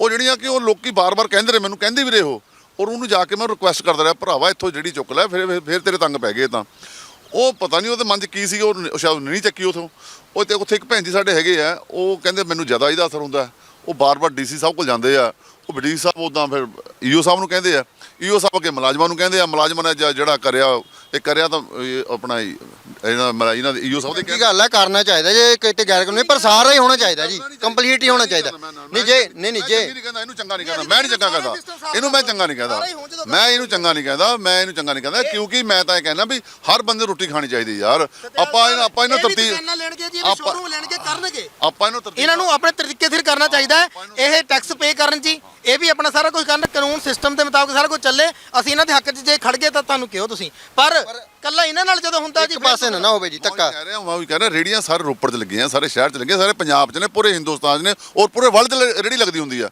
ਉਹ ਜਿਹੜੀਆਂ ਕਿ ਉਹ ਲੋਕੀ ਬਾਰ-ਬਾਰ ਕਹਿੰਦੇ ਰਹੇ ਮੈਨੂੰ ਕਹਿੰਦੇ ਵੀ ਰਹੇ ਉਹ। ਔਰ ਉਹਨੂੰ ਜਾ ਕੇ ਮੈਂ ਰਿਕੁਐਸਟ ਕਰਦਾ ਰਿਹਾ, ਭਰਾਵਾ, ਇੱਥੋਂ ਜਿਹੜੀ ਚੁੱਕ ਲੈ, ਫਿਰ ਫਿਰ ਤੇਰੇ ਤੰਗ ਪੈ ਗਏ ਤਾਂ। ਉਹ ਪਤਾ ਨਹੀਂ ਉਹਦੇ ਮਨ 'ਚ ਕੀ ਸੀ, ਉਹ ਸ਼ਾਇਦ ਨਹੀਂ ਚੱਕੀ ਉਥੋਂ। ਉਹ ਤੇ ਉੱਥੇ ਇੱਕ ਭੈਣ ਜੀ ਸਾਡੇ ਹੈਗੇ ਆ, ਉਹ ਕਹਿੰਦੇ ਮੈਨੂੰ ਜ਼ਿਆਦਾ ਇਹਦਾ ਅਸਰ ਹੁੰਦਾ। ਹੈ। ਉਹ ਬਾਰ-ਬਾਰ ਡੀਸੀ ਸਾਹਿਬ ਕੋਲ ਜਾਂਦੇ ਆ। ਉਹ ਡੀਸੀ ਸਾਹਿਬ ਉਦਾਂ ਫਿਰ ਈਓ ਸਾਹਿਬ ਨੂੰ ਕਹਿੰਦੇ ਆ। ਈਓ ਸਾਹਿਬ ਅੱਗੇ ਮੁਲਾਜ਼ਮਾਂ ਨੂੰ ਕਹਿੰਦੇ ਆ, ਮੁਲਾਜ਼ਮਾਂ ਨੇ ਜਿਹੜਾ ਕਰਿਆ, ਇਹ ਕਰਿਆ ਤਾਂ ਆਪਣਾ ਹੀ ਇਹਨਾਂ ਮਲਾ- ਇਹਨਾਂ ਦੇ ਸਾਹਿਬ ਦੇ ਕੀ ਗੱਲ ਹੈ ਕਰਨਾ ਚਾਹੀਦਾ ਜੇ ਕਿਤੇ ਗੈਰ ਕਾਨੂੰਨੀ ਪਰ ਸਾਰਾ ਹੀ ਹੋਣਾ ਚਾਹੀਦਾ ਜੀ। ਕੰਪਲੀਟ ਹੀ ਹੋਣਾ ਚਾਹੀਦਾ। ਨਹੀਂ ਜੇ ਨਹੀਂ ਨਹੀਂ ਜੇ ਨਹੀਂ ਕਹਿੰਦਾ ਇਹਨੂੰ ਚੰਗਾ ਨਹੀਂ ਕਹਿੰਦਾ। ਮੈਂ ਨਹੀਂ ਚੰਗਾ ਕਹਿੰਦਾ। ਇਹਨੂੰ ਮੈਂ ਚੰਗਾ ਨਹੀਂ ਕਹਿੰਦਾ। ਮੈਂ ਇਹਨੂੰ ਚੰਗਾ ਨਹੀਂ ਕਹਿੰਦਾ। ਮੈਂ ਇਹਨੂੰ ਚੰਗਾ ਨਹੀਂ ਕਹਿੰਦਾ ਕਿਉਂਕਿ ਮੈਂ ਤਾਂ ਇਹ ਕਹਿੰਦਾ ਵੀ ਹਰ ਬੰਦੇ ਨੂੰ ਰੋਟੀ ਖਾਣੀ ਚਾਹੀਦੀ ਯਾਰ। ਆਪਾਂ ਇਹਨਾਂ ਆਪਾਂ ਇਹਨਾਂ ਤਰਤੀਬ ਆਪਾਂ- ਇਹਨੂੰ ਇਹਨਾਂ ਨੂੰ ਆਪਣੇ ਤਰੀਕੇ ਸਿਰ ਕਰਨਾ ਚਾਹੀਦਾ ਇਹ ਟੈਕਸ ਪੇ ਕਰਨ ਜੀ। ਇਹ ਵੀ ਆਪਣਾ ਸਾਰਾ ਕੁਝ ਕਰਨ। ਕਾਨੂੰਨ ਸਿਸਟਮ ਦੇ ਮੁਤਾਬਕ ਸਾਰਾ ਕੁਝ ਚੱਲੇ। ਅਸੀਂ ਇਹਨਾਂ ਦੇ ਹੱਕ 'ਚ ਜੇ ਖੜ ਗਏ ਤਾਂ ਤੁਹਾਨੂੰ ਕਿਹੋ ਤੁਸੀਂ? ਪਰ ਕੱਲਾ ਇਹਨਾਂ ਨਾਲ ਜਦੋਂ ਹੁੰਦਾ ਜੀ ਇੱਕ ਪਾਸੇ ਨਾ ਨਾ ਹੋਵੇ ਜੀ ਧੱਕਾ। ਕਹਿ ਰਿਹਾ ਮੈਂ ਵੀ ਕਹਿ ਰਿਹਾ ਰੇੜੀਆਂ ਸਾਰੇ ਰੋਪੜ 'ਚ ਲੱਗੀਆਂ ਸਾਰੇ ਸ਼ਹਿਰ 'ਚ ਲੱਗੀਆਂ ਸਾਰੇ ਪੰਜਾਬ 'ਚ ਨੇ ਪੂਰੇ ਹਿੰਦੁਸਤਾਨ 'ਚ ਨੇ ਔਰ ਪੂਰੇ ਵਰਲਡ 'ਚ ਰੇੜੀ ਲੱਗਦੀ ਹੁੰਦੀ ਆ।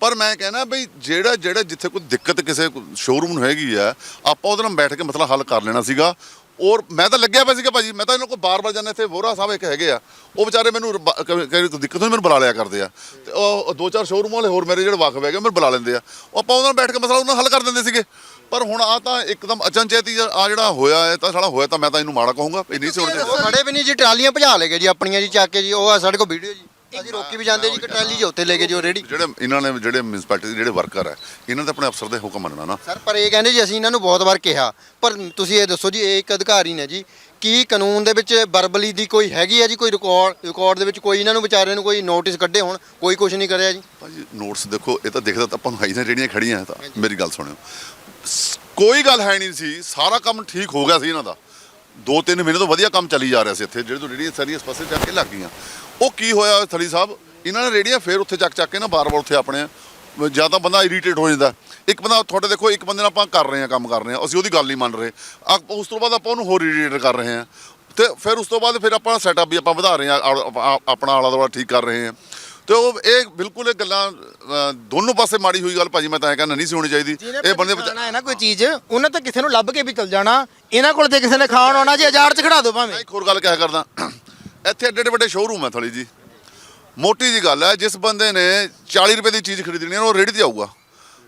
ਪਰ ਮੈਂ ਕਹਿਣਾ ਬਈ ਜਿਹੜਾ ਜਿਹੜਾ ਜਿੱਥੇ ਕੋਈ ਦਿੱਕਤ ਕਿਸੇ ਸ਼ੋਰੂਮ ਨੂੰ ਹੈਗੀ ਆ ਆਪਾਂ ਉਹਦੇ ਨਾਲ ਬੈਠ ਕੇ ਮਸਲਾ ਹੱਲ ਕਰ ਲੈਣਾ ਸੀਗਾ। ਔਰ ਮੈਂ ਤਾਂ ਲੱਗਿਆ ਪਿਆ ਸੀਗਾ ਭਾਜੀ ਮੈਂ ਤਾਂ ਇਹਨਾਂ ਕੋਲ ਬਾਰ-ਬਾਰ ਜਾਂਦੇ ਇੱਥੇ ਵੋਰਾ ਸਾਹਿਬ ਇੱਕ ਹੈਗੇ ਆ ਉਹ ਵਿਚਾਰੇ ਮੈਨੂੰ ਬ- ਕ- ਕਈ ਦਿੱਕਤ ਹੋਈ ਮੈਨੂੰ ਬੁਲਾ ਲਿਆ ਕਰਦੇ ਆ। ਤੇ ਉਹ ਦੋ ਚਾਰ ਸ਼ੋਰੂਮ ਵਾਲੇ ਹੋਰ ਮੇਰੇ ਜਿਹੜੇ ਵਾਕਫ ਹੈਗੇ ਮੈਨੂੰ ਬੁਲਾ ਲੈਂਦੇ ਆ। ਉਹ ਆਪਾਂ ਉਹਨਾਂ ਨਾਲ ਬੈਠ ਕੇ ਮਸਲਾ ਉਹਨਾਂ ਹੱਲ ਕਰ ਦਿੰਦੇ ਸੀਗੇ। ਪਰ ਹੁਣ ਆ ਤਾਂ ਇੱਕਦਮ ਅਚਨਚੇਤ ਹੀ ਆ ਜਿਹੜਾ ਹੋਇਆ ਹੈ ਤਾਂ ਸਾਲਾ ਹੋਇਆ ਤਾਂ ਮੈਂ ਤਾਂ ਇਹਨੂੰ ਮਾੜਾ ਕਹੂੰਗਾ ਇਹ ਨਹੀਂ ਸੀ ਹੋਣਾ ਚਾਹੀਦਾ। ਉਹ ਖੜੇ ਵੀ ਨਹੀਂ ਜੀ ਟਰਾਲੀਆਂ ਭਜਾ ਲੈ ਗਏ ਜੀ ਆਪਣੀਆਂ ਜੀ ਚੱਕ ਕੇ ਜੀ ਉਹ ਆ ਸਾਡੇ ਕੋਲ ਵੀਡੀਓ ਜੀ। ਅਸੀਂ ਰੋਕੀ ਵੀ ਜਾਂਦੇ ਜੀ ਕਿ ਟਰਾਲੀ ਜੀ ਉੱਥੇ ਲੈ ਕੇ ਜੀ ਰੇੜੀ। ਜਿਹੜੇ ਇਹਨਾਂ ਨੇ ਜਿਹੜੇ ਮਿਊਨਿਸਪੈਲਿਟੀ ਦੇ ਜਿਹੜੇ ਵਰਕਰ ਹੈ ਇਹਨਾਂ ਨੇ ਆਪਣੇ ਅਫਸਰ ਦੇ ਹੁਕਮ ਮੰਨਣਾ ਨਾ। ਸਰ ਪਰ ਇਹ ਕਹਿੰਦੇ ਜੀ ਅਸੀਂ ਇਹਨਾਂ ਨੂੰ ਬਹੁਤ ਵਾਰ ਕਿਹਾ ਪਰ ਤੁਸੀਂ ਇਹ ਦੱਸੋ ਜੀ ਇਹ ਇੱਕ ਅਧਿਕਾਰੀ ਨੇ ਜੀ ਕੀ ਕਾਨੂੰਨ ਦੇ ਵਿੱਚ ਬਰਬਲੀ ਦੀ ਕੋਈ ਹੈਗੀ ਹੈ ਜੀ ਕੋਈ ਰਿਕਾਰਡ ਰਿਕਾਰਡ ਦੇ ਵਿੱਚ ਕੋਈ ਇਹਨਾਂ ਨੂੰ ਵਿਚਾਰਿਆਂ ਨੂੰ ਕੋਈ ਨੋਟਿਸ ਕੱਢੇ ਹੋਣ ਕੋਈ ਕੁਝ ਨਹੀਂ ਕਰਿਆ ਜੀ? ਭਾਜੀ ਨੋਟਸ ਦੇਖੋ ਇਹ ਤਾਂ ਦੇਖਦਾ ਤਾਂ ਆਪਾਂ ਨੂੰ ਹਾਈ ਜਿਹੜੀਆਂ ਖੜੀਆਂ ਤਾਂ ਮੇਰੀ ਗੱਲ ਸੁਣਿਓ। ਕੋਈ ਗੱਲ ਹੈ ਨਹੀਂ ਸੀ। ਸਾਰਾ ਕੰਮ ਠੀਕ ਹੋ ਗਿਆ ਸੀ ਇਹਨਾਂ ਦਾ। ਦੋ ਤਿੰਨ ਮਹੀਨੇ ਤੋਂ ਵਧੀਆ ਕੰਮ ਚੱਲੀ ਜਾ ਰਿਹਾ ਸੀ ਇੱਥੇ। ਜਿਹੜੇ ਤੋਂ ਰੇੜੀਆਂ ਸਾਰੀਆਂ ਇਸ ਪਾਸੇ ਜਾ ਕੇ ਲੱਗ ਗਈਆਂ। ਉਹ ਕੀ ਹੋਇਆ ਥਲੀ ਸਾਹਿਬ? ਇਹਨਾਂ ਨੇ ਰੇੜੀਆਂ ਫੇਰ ਉੱਥੇ ਚੱਕ ਚੱਕ ਕੇ ਨਾ ਬਾਰ-ਬਾਰ ਉੱਥੇ ਆਪਣੇ, ਜਾਂ ਤਾਂ ਬੰਦਾ ਇਰੀਟੇਟ ਹੋ ਜਾਂਦਾ। ਇੱਕ ਬੰਦਾ ਤੁਹਾਡੇ ਦੇਖੋ, ਇੱਕ ਬੰਦੇ ਨਾਲ ਆਪਾਂ ਕਰ ਰਹੇ ਹਾਂ, ਕੰਮ ਕਰ ਰਹੇ ਹਾਂ। ਅਸੀਂ ਉਹਦੀ ਗੱਲ ਨਹੀਂ ਮੰਨ ਰਹੇ। ਆ- ਉਸ ਤੋਂ ਬਾਅਦ ਆਪਾਂ ਉਹਨੂੰ ਹੋਰ ਇਰੀਟੇਟ ਕਰ ਰਹੇ ਹਾਂ। ਤੇ ਫਿਰ ਉਸ ਤੋਂ ਬਾਅਦ ਫਿਰ ਆਪਾਂ ਸੈਟਅਪ ਵੀ ਆਪਾਂ ਵਧਾ ਰਹੇ ਹਾਂ। ਆਪਣਾ ਆਲਾ ਦੁਆਲਾ ਠੀਕ ਕਰ ਰਹੇ ਹਾਂ। ਤੇ ਉਹ ਇਹ ਬਿਲਕੁਲ ਇਹ ਗੱਲਾਂ ਅ, ਦੋਨੋਂ ਪਾਸੇ ਮਾੜੀ ਹੋਈ ਗੱਲ ਭਾਜੀ ਮੈਂ ਤਾਂ ਇਹ ਕਹਿੰਦਾ ਨਹੀਂ ਸੀ ਹੋਣੀ ਚਾਹੀਦੀ। ਇਹ ਬੰਦੇ ਖਾਣਾ ਹੈ ਨਾ ਕੋਈ ਚੀਜ਼ ਉਹਨਾਂ ਤਾਂ ਕਿਸੇ ਨੂੰ ਲੱਭ ਕੇ ਵੀ ਚਲ ਜਾਣਾ। ਇਹਨਾਂ ਕੋਲ ਤੇ ਕਿਸੇ ਨੇ ਖਾਣ ਆਉਣਾ ਜੀ ਹਜ਼ਾਰ 'ਚ ਖੜਾ ਦਿਓ ਮੈਂ ਭਾਵੇਂ ਇੱਕ ਹੋਰ ਗੱਲ ਕਹਿ ਕਰਦਾ। ਇੱਥੇ ਐਡੇ ਐਡੇ ਵੱਡੇ ਸ਼ੋਰੂਮ ਹੈ ਥਲੀ ਜੀ। ਮੋਟੀ ਜੀ ਗੱਲ ਹੈ ਜਿਸ ਬੰਦੇ ਨੇ 40 ਰੁਪਏ ਦੀ ਚੀਜ਼ ਖਰੀਦਣੀ ਹੈ ਉਹ ਰੇੜੀ ਤੇ ਆਊਗਾ।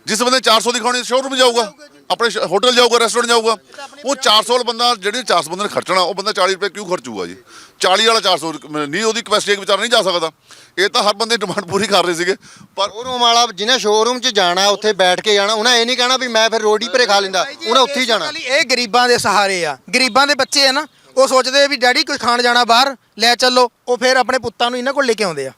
ਜਿਸ ਬੰਦੇ ਨੇ 400 ਦੀ ਖਾਣੀ ਸ਼ੋਰੂਮ ਜਾਊਗਾ ਆਪਣੇ ਹੋਟਲ ਜਾਊਗਾ ਰੈਸਟੋਰੈਂਟ ਜਾਊਗਾ। ਉਹ 400 ਵਾਲਾ ਬੰਦਾ ਜਿਹੜੇ 400 ਬੰਦੇ ਨੇ ਖਰਚਣਾ ਉਹ ਬੰਦਾ 40 ਰੁਪਏ ਕਿਉਂ ਖਰਚੂਗਾ ਜੀ? 40 ਵਾਲਾ 400 ਰੁਪਏ- ਨਹੀਂ ਉਹਦੀ ਕਪੈਸਿਟੀ ਇੱਕ ਵਿਚਾਰਾ ਨਹੀਂ ਜਾ ਸਕਦਾ। ਇਹ ਤਾਂ ਹਰ ਬੰਦੇ ਡਿਮਾਂਡ ਪੂਰੀ ਕਰ ਰਹੇ ਸੀਗੇ। ਪਰ ਸ਼ੋਰੂਮ ਵਾਲਾ ਜਿਹਨੇ ਸ਼ੋਰੂਮ 'ਚ ਜਾਣਾ ਉੱਥੇ ਬੈਠ ਕੇ ਜਾਣਾ ਉਹਨਾਂ ਇਹ ਨਹੀਂ ਕਹਿਣਾ ਵੀ ਮੈਂ ਫਿਰ ਰੋਟੀ ਭਰੇ ਖਾ ਲੈਂਦਾ ਉਹਨਾਂ ਉੱਥੇ ਹੀ ਜਾਣਾ। ਇਹ ਗਰੀਬਾਂ ਦੇ ਸਹਾਰੇ ਆ। ਗਰੀਬਾਂ ਦੇ ਬੱਚੇ ਆ ਨਾ ਉਹ ਸੋਚਦੇ ਆ ਵੀ ਡੈਡੀ ਕੁਝ ਖਾਣ ਜਾਣਾ ਬਾਹਰ ਲੈ ਚੱਲੋ ਉਹ ਫਿਰ ਆਪਣੇ ਪੁੱਤਾਂ ਨੂੰ ਇਹਨਾਂ ਕੋਲ ਲੈ ਕੇ ਆਉਂਦੇ ਆ।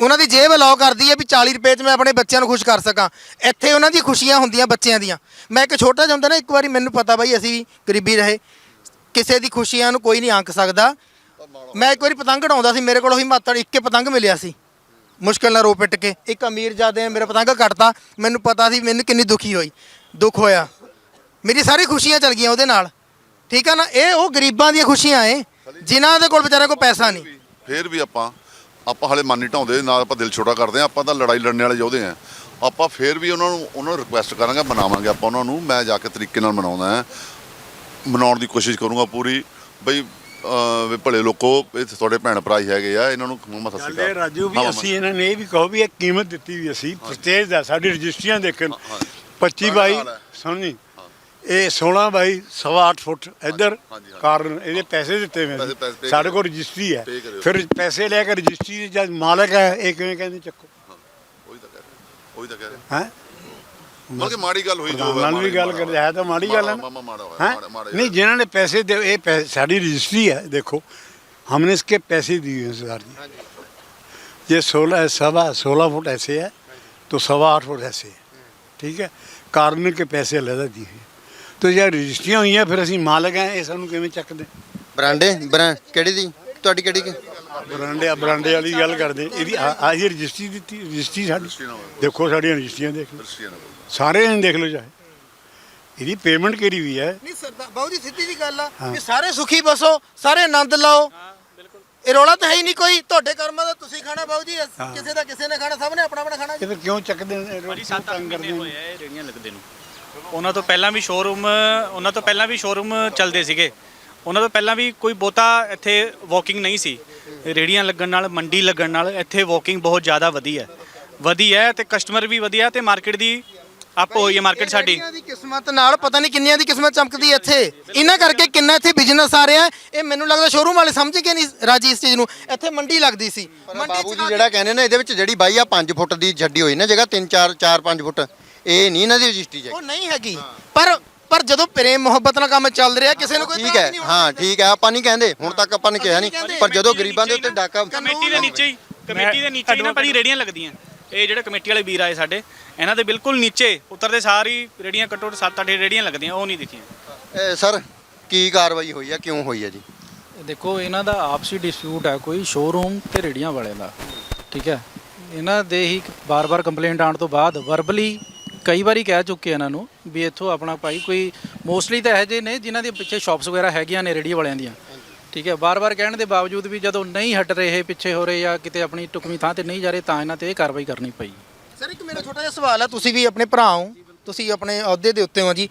ਉਹਨਾਂ ਦੀ ਜੇਬ ਅਲਾਉ ਕਰਦੀ ਹੈ ਵੀ 40 ਰੁਪਏ 'ਚ ਮੈਂ ਆਪਣੇ ਬੱਚਿਆਂ ਨੂੰ ਖੁਸ਼ ਕਰ ਸਕਾਂ। ਇੱਥੇ ਉਹਨਾਂ ਦੀ ਖੁਸ਼ੀਆਂ ਹੁੰਦੀਆਂ ਬੱਚਿਆਂ ਦੀਆਂ। ਮੈਂ ਇੱਕ ਛੋਟਾ ਜਿਹਾ ਹੁੰਦਾ ਨਾ, ਇੱਕ ਵਾਰੀ ਮੈਨੂੰ ਪਤਾ ਬਾਈ ਅਸੀਂ ਗਰੀਬੀ ਰਹੇ। ਕਿਸੇ ਦੀ ਖੁਸ਼ੀਆਂ ਨੂੰ ਕੋਈ ਨਹੀਂ ਆਂਕ ਸਕਦਾ। ਮੈਂ ਇੱਕ ਵਾਰੀ ਪਤੰਗ ਉਡਾਉਂਦਾ ਸੀ, ਮੇਰੇ ਕੋਲ ਉਹੀ ਮਾਤੜ ਇੱਕੇ ਪਤੰਗ ਮਿਲਿਆ ਸੀ। ਮੁਸ਼ਕਿਲ ਨਾਲ ਰੋ ਪਿੱਟ ਕੇ, ਇੱਕ ਅਮੀਰ ਜਾਦੇ ਨੇ ਮੇਰਾ ਪਤੰਗ ਕੱਟਤਾ। ਮੈਨੂੰ ਪਤਾ ਸੀ ਮੈਨੂੰ ਕਿੰਨੀ ਦੁਖੀ ਹੋਈ, ਦੁੱਖ ਹੋਇਆ। ਮੇਰੀ ਸਾਰੀ ਖੁਸ਼ੀਆਂ ਚਲ ਗਈਆਂ ਉਹਦੇ ਨਾਲ। ਠੀਕ ਆ ਨਾ? ਇਹ ਉਹ ਗਰੀਬਾਂ ਦੀਆਂ ਖੁਸ਼ੀਆਂ ਏ, ਜਿਨ੍ਹਾਂ ਦੇ ਕੋਲ ਵਿਚਾਰਿਆਂ ਕੋਲ ਪੈਸਾ ਨਹੀਂ। ਫਿਰ ਵੀ ਆਪਾਂ ਆਪਾਂ ਹਲੇ ਮਨ ਨਹੀਂ ਢਾਉਂਦੇ ਨਾ ਆਪਾਂ ਦਿਲ ਛੋਟਾ ਕਰਦੇ ਆ ਆਪਾਂ ਤਾਂ ਲੜਾਈ ਲੜਨ ਵਾਲੇ ਯੋਧੇ ਆ ਆਪਾਂ ਫਿਰ ਵੀ ਉਹਨਾਂ ਨੂੰ ਉਹਨਾਂ ਨੂੰ ਰਿਕੁਐਸਟ ਕਰਾਂਗੇ ਮਨਾਵਾਂਗੇ ਆਪਾਂ ਉਹਨਾਂ ਨੂੰ। ਮੈਂ ਜਾ ਕੇ ਤਰੀਕੇ ਨਾਲ ਮਨਾਉਂਦਾ ਹਾਂ। ਮਨਾਉਣ ਦੀ ਕੋਸ਼ਿਸ਼ ਕਰੂੰਗਾ ਪੂਰੀ। ਬਈ ਵੀ ਭਲੇ ਲੋਕੋ ਇਹ ਤੁਹਾਡੇ ਭੈਣ ਭਰਾ ਹੀ ਹੈਗੇ ਆ ਇਹਨਾਂ ਨੂੰ ਮਮਾ ਸਤਿ ਸ਼੍ਰੀ ਅਕਾਲ ਰਾਜੂ ਵੀ ਅਸੀਂ ਇਹਨਾਂ ਨੇ ਇਹ ਵੀ ਕਹੋ ਵੀ ਇਹ ਕੀਮਤ ਦਿੱਤੀ ਵੀ ਅਸੀਂ। ਪ੍ਰਤੇਜ ਦਾ ਸਾਡੀ ਰਜਿਸਟਰੀਆਂ ਦੇਖਣ। 25 ਬਾਈ ਨਾਲ ਹੈ। ਸੁਣਨੀ ਇਹ 16 ਬਾਈ ਸਵਾ 8 ਫੁੱਟ ਇੱਧਰ ਹਾਂਜੀ, ਹਾਂਜੀ। ਕਾਰਨ ਇਹਦੇ ਪੈਸੇ ਦਿੱਤੇ ਹੋਏ ਪੈਸੇ- ਨੇ ਪੈਸੇ pay ਸਾਡੇ ਕਰਿਓ। ਕੋਲ ਰਜਿਸਟਰੀ ਹੈ Pay ਕਰਿਓ। ਫਿਰ ਪੈਸੇ ਲੈ ਕੇ ਰਜਿਸਟਰੀ ਦੇ ਜਦ ਮਾਲਕ ਹੈ ਇਹ ਕਿਵੇਂ ਕਹਿੰਦੇ ਚੱਕੋ ਉਹੀ ਤਾਂ ਕਹਿ ਰਿਹਾ ਉਹੀ ਤਾਂ ਕਹਿ ਰਿਹਾ ਹੈ ਮਤਲਬ ਕਿ ਮਾੜੀ ਗੱਲ ਹੋਈ ਜੋ ਨਾਲ ਵੀ ਗੱਲ ਕਰਦੇ ਹੈ ਤਾਂ ਮਾੜੀ ਗੱਲ ਹੈ ਨਾ। ਮਾਮਾ ਮਾੜਾ ਹੋਇਆ हैं? ਮਾੜਾ- ਮਾੜਾ नहीं जिन्होंने पैसे दे ये पैसे साड़ी रजिस्ट्री है देखो हमने इसके पैसे दिए हैं सरदार जी ये सोलह सवा सोलह फुट ऐसे है तो सवा आठ फुट ऐसे है ठीक है कारण के पैसे अलग दिए हैं ਤੇ ਜੇ ਰਜਿਸਟਰੀਆਂ ਹੋਈਆਂ ਫਿਰ ਅਸੀਂ ਮਾਲਕ ਆ ਇਹ ਸਾਨੂੰ ਕਿਵੇਂ ਚੱਕਦੇ? ਬਰਾਂਡੇ ਬਰਾਂ ਕਿਹੜੀ ਦੀ? ਤੁਹਾਡੀ ਕਿਹੜੀ ਕੀ? ਬਰਾਂਡੇ ਬਰਾਂਡੇ ਵਾਲੀ ਗੱਲ ਕਰਦੇ। ਇਹਦੀ ਆਹੀ ਰਜਿਸਟਰੀ ਦਿੱਤੀ ਰਜਿਸਟਰੀ ਸਾਡੀ। ਦੇਖੋ ਸਾਡੀਆਂ ਰਜਿਸਟਰੀਆਂ ਦੇਖ ਸਾਰੇ ਨੇ ਦੇਖ ਲਓ ਚਾਹੇ ਇਹਦੀ ਪੇਮੈਂਟ ਕਿਹੜੀ ਵੀ ਹੈ ਨਹੀਂ ਸਰਦਾਰ ਬਾਬੂ ਜੀ ਸਿੱਧੀ ਜੀ ਗੱਲ ਆ ਕਿ ਸਾਰੇ ਸੁਖੀ ਬਸੋ ਸਾਰੇ ਆਨੰਦ ਲਾਓ। ਇਹ ਰੌਲਾ ਤਾਂ ਹੈ ਹੀ ਨਹੀਂ ਕੋਈ। ਤੁਹਾਡੇ ਕਰਮਾਂ ਦਾ ਤੁਸੀਂ ਖਾਣਾ ਬਾਬੂ ਜੀ ਕਿਸੇ ਦਾ ਕਿਸੇ ਨੇ ਖਾਣਾ ਸਭ ਨੇ ਆਪਣਾ ਆਪਣਾ ਖਾਣਾ। ਇਹ ਫਿਰ ਕਿਉਂ ਚੱਕਦੇ ਨੇ ਭਾਜੀ 7-8 ਮਹੀਨੇ ਹੋਏ ਆ ਇਹ ਰੇੜੀਆਂ ਲੱਗਦੇ ਨੂੰ। ਉਹਨਾਂ ਤੋਂ ਪਹਿਲਾਂ ਵੀ ਸ਼ੋਰੂਮ ਉਹਨਾਂ ਤੋਂ ਪਹਿਲਾਂ ਵੀ ਸ਼ੋਰੂਮ ਚੱਲਦੇ ਸੀਗੇ। ਉਹਨਾਂ ਤੋਂ ਪਹਿਲਾਂ ਵੀ ਕੋਈ ਬਹੁਤਾ ਇੱਥੇ ਵਾਕਿੰਗ ਨਹੀਂ ਸੀ। ਰੇੜੀਆਂ ਲੱਗਣ ਨਾਲ ਮੰਡੀ ਲੱਗਣ ਨਾਲ ਇੱਥੇ ਵਾਕਿੰਗ ਬਹੁਤ ਜ਼ਿਆਦਾ ਵਧੀ ਹੈ। ਵਧੀ ਹੈ ਤੇ ਕਸਟਮਰ ਵੀ ਵਧੀਆ ਤੇ ਮਾਰਕੀਟ ਦੀ ਅਪ ਹੋਈ ਹੈ ਮਾਰਕੀਟ ਸਾਡੀ। ਇਹਨਾਂ ਦੀ ਕਿਸਮਤ ਨਾਲ ਪਤਾ ਨਹੀਂ ਕਿੰਨਿਆਂ ਦੀ ਕਿਸਮਤ ਚਮਕਦੀ ਹੈ ਇੱਥੇ। ਇਹਨਾਂ ਕਰਕੇ ਕਿੰਨਾ ਇੱਥੇ ਬਿਜ਼ਨਸ ਆ ਰਿਹਾ ਇਹ ਮੈਨੂੰ ਲੱਗਦਾ ਸ਼ੋਰੂਮ ਵਾਲੇ ਸਮਝ ਕੇ ਨਹੀਂ ਰਾਜੀ ਇਸ ਚੀਜ਼ ਨੂੰ। ਇੱਥੇ ਮੰਡੀ ਲੱਗਦੀ ਸੀ। ਮੰਡੀ ਬਾਬੂ ਜੀ ਜਿਹੜਾ ਕਹਿੰਦੇ ਨੇ ਇਹਦੇ ਵਿੱਚ ਜਿਹੜੀ ਬਾਈ ਆ 5 ਫੁੱਟ ਦੀ ਛੱਡੀ ਹੋਈ ਨਾ ਜਗ੍ਹਾ 3 4 4 5 ਫੁੱਟ। ਇਹ ਨਹੀਂ ਇਹਨਾਂ ਦੀ ਰਜਿਸਟਰੀ ਚ ਉਹ ਨਹੀਂ ਹੈਗੀ। ਪਰ ਪਰ ਜਦੋਂ ਪ੍ਰੇਮ ਮੁਹੱਬਤ ਨਾਲ ਕੰਮ ਚੱਲ ਰਿਹਾ ਕਿਸੇ ਨੂੰ ਕੋਈ ਠੀਕ ਹੈ। ਹਾਂ ਠੀਕ ਹੈ ਆਪਾਂ ਨਹੀਂ ਕਹਿੰਦੇ। ਹੁਣ ਤੱਕ ਆਪਾਂ ਨੇ ਕਿਹਾ ਨਹੀਂ ਪਰ ਜਦੋਂ ਗਰੀਬਾਂ ਦੇ ਉੱਤੇ ਡਾਕਾ ਕਮੇਟੀ ਦੇ ਨੀਚੇ ਹੀ। ਕਮੇਟੀ ਦੇ ਨੀਚੇ ਹੀ ਨਾ ਭਾਜੀ ਰੇੜੀਆਂ ਲੱਗਦੀਆਂ। ਇਹ ਜਿਹੜੇ ਕਮੇਟੀ ਵਾਲੇ ਵੀਰ ਆਏ ਸਾਡੇ ਇਹਨਾਂ ਦੇ ਬਿਲਕੁਲ ਨੀਚੇ ਉਤਰਦੇ ਸਾਰੀ ਰੇੜੀਆਂ ਘੱਟੋ ਘੱਟ 7-8 ਰੇੜੀਆਂ ਲੱਗਦੀਆਂ ਉਹ ਨਹੀਂ ਦਿਖੀਆਂ। ਇਹ ਸਰ ਕੀ ਕਾਰਵਾਈ ਹੋਈ ਆ? ਕਿਉਂ ਹੋਈ ਆ ਜੀ? ਦੇਖੋ ਇਹਨਾਂ ਦਾ ਆਪਸੀ ਡਿਸਪਿਊਟ ਹੈ ਕੋਈ ਸ਼ੋਰੂਮ ਤੇ ਰੇੜੀਆਂ ਵਾਲੇ ਦਾ। ਠੀਕ ਹੈ। ਇਹਨਾਂ ਦੇ ਹੀ ਬਾਰ-ਬਾਰ ਕੰਪਲੇਂਟ ਆਉਣ ਤੋਂ ਬਾਅਦ ਵਰਬਲੀ ਕਈ ਵਾਰੀ ਕਹਿ ਚੁੱਕੇ ਇਹਨਾਂ ਨੂੰ ਵੀ ਇੱਥੋਂ ਆਪਣਾ ਭਾਈ ਕੋਈ ਮੋਸਟਲੀ ਤਾਂ ਇਹੋ ਜਿਹੇ ਨੇ ਜਿਨ੍ਹਾਂ ਦੇ ਪਿੱਛੇ ਸ਼ਾਪਸ ਵਗੈਰਾ ਹੈਗੀਆਂ ਨੇ ਰੇੜੀ ਵਾਲਿਆਂ ਦੀਆਂ। ਠੀਕ ਹੈ ਬਾਰ-ਬਾਰ ਕਹਿਣ ਦੇ ਬਾਵਜੂਦ ਵੀ ਜਦੋਂ ਨਹੀਂ ਹਟ ਰਹੇ, ਪਿੱਛੇ ਹੋ ਰਹੇ ਜਾਂ ਕਿਤੇ ਆਪਣੀ ਟੁਕਮੀ ਥਾਂ ਤੇ ਨਹੀਂ ਜਾ ਰਹੇ, ਤਾਂ ਇਹਨਾਂ ਤੇ ਇਹ ਕਾਰਵਾਈ ਕਰਨੀ ਪਈ। ਸਰ, ਇੱਕ ਮੇਰਾ ਛੋਟਾ ਜਿਹਾ ਸਵਾਲ ਹੈ ਤੁਸੀਂ ਵੀ ਆਪਣੇ ਭਰਾ ਹੋ? ਤੁਸੀਂ ਆਪਣੇ ਅਹੁਦੇ ਦੇ ਉੱਤੇ ਹੋ ਜੀ।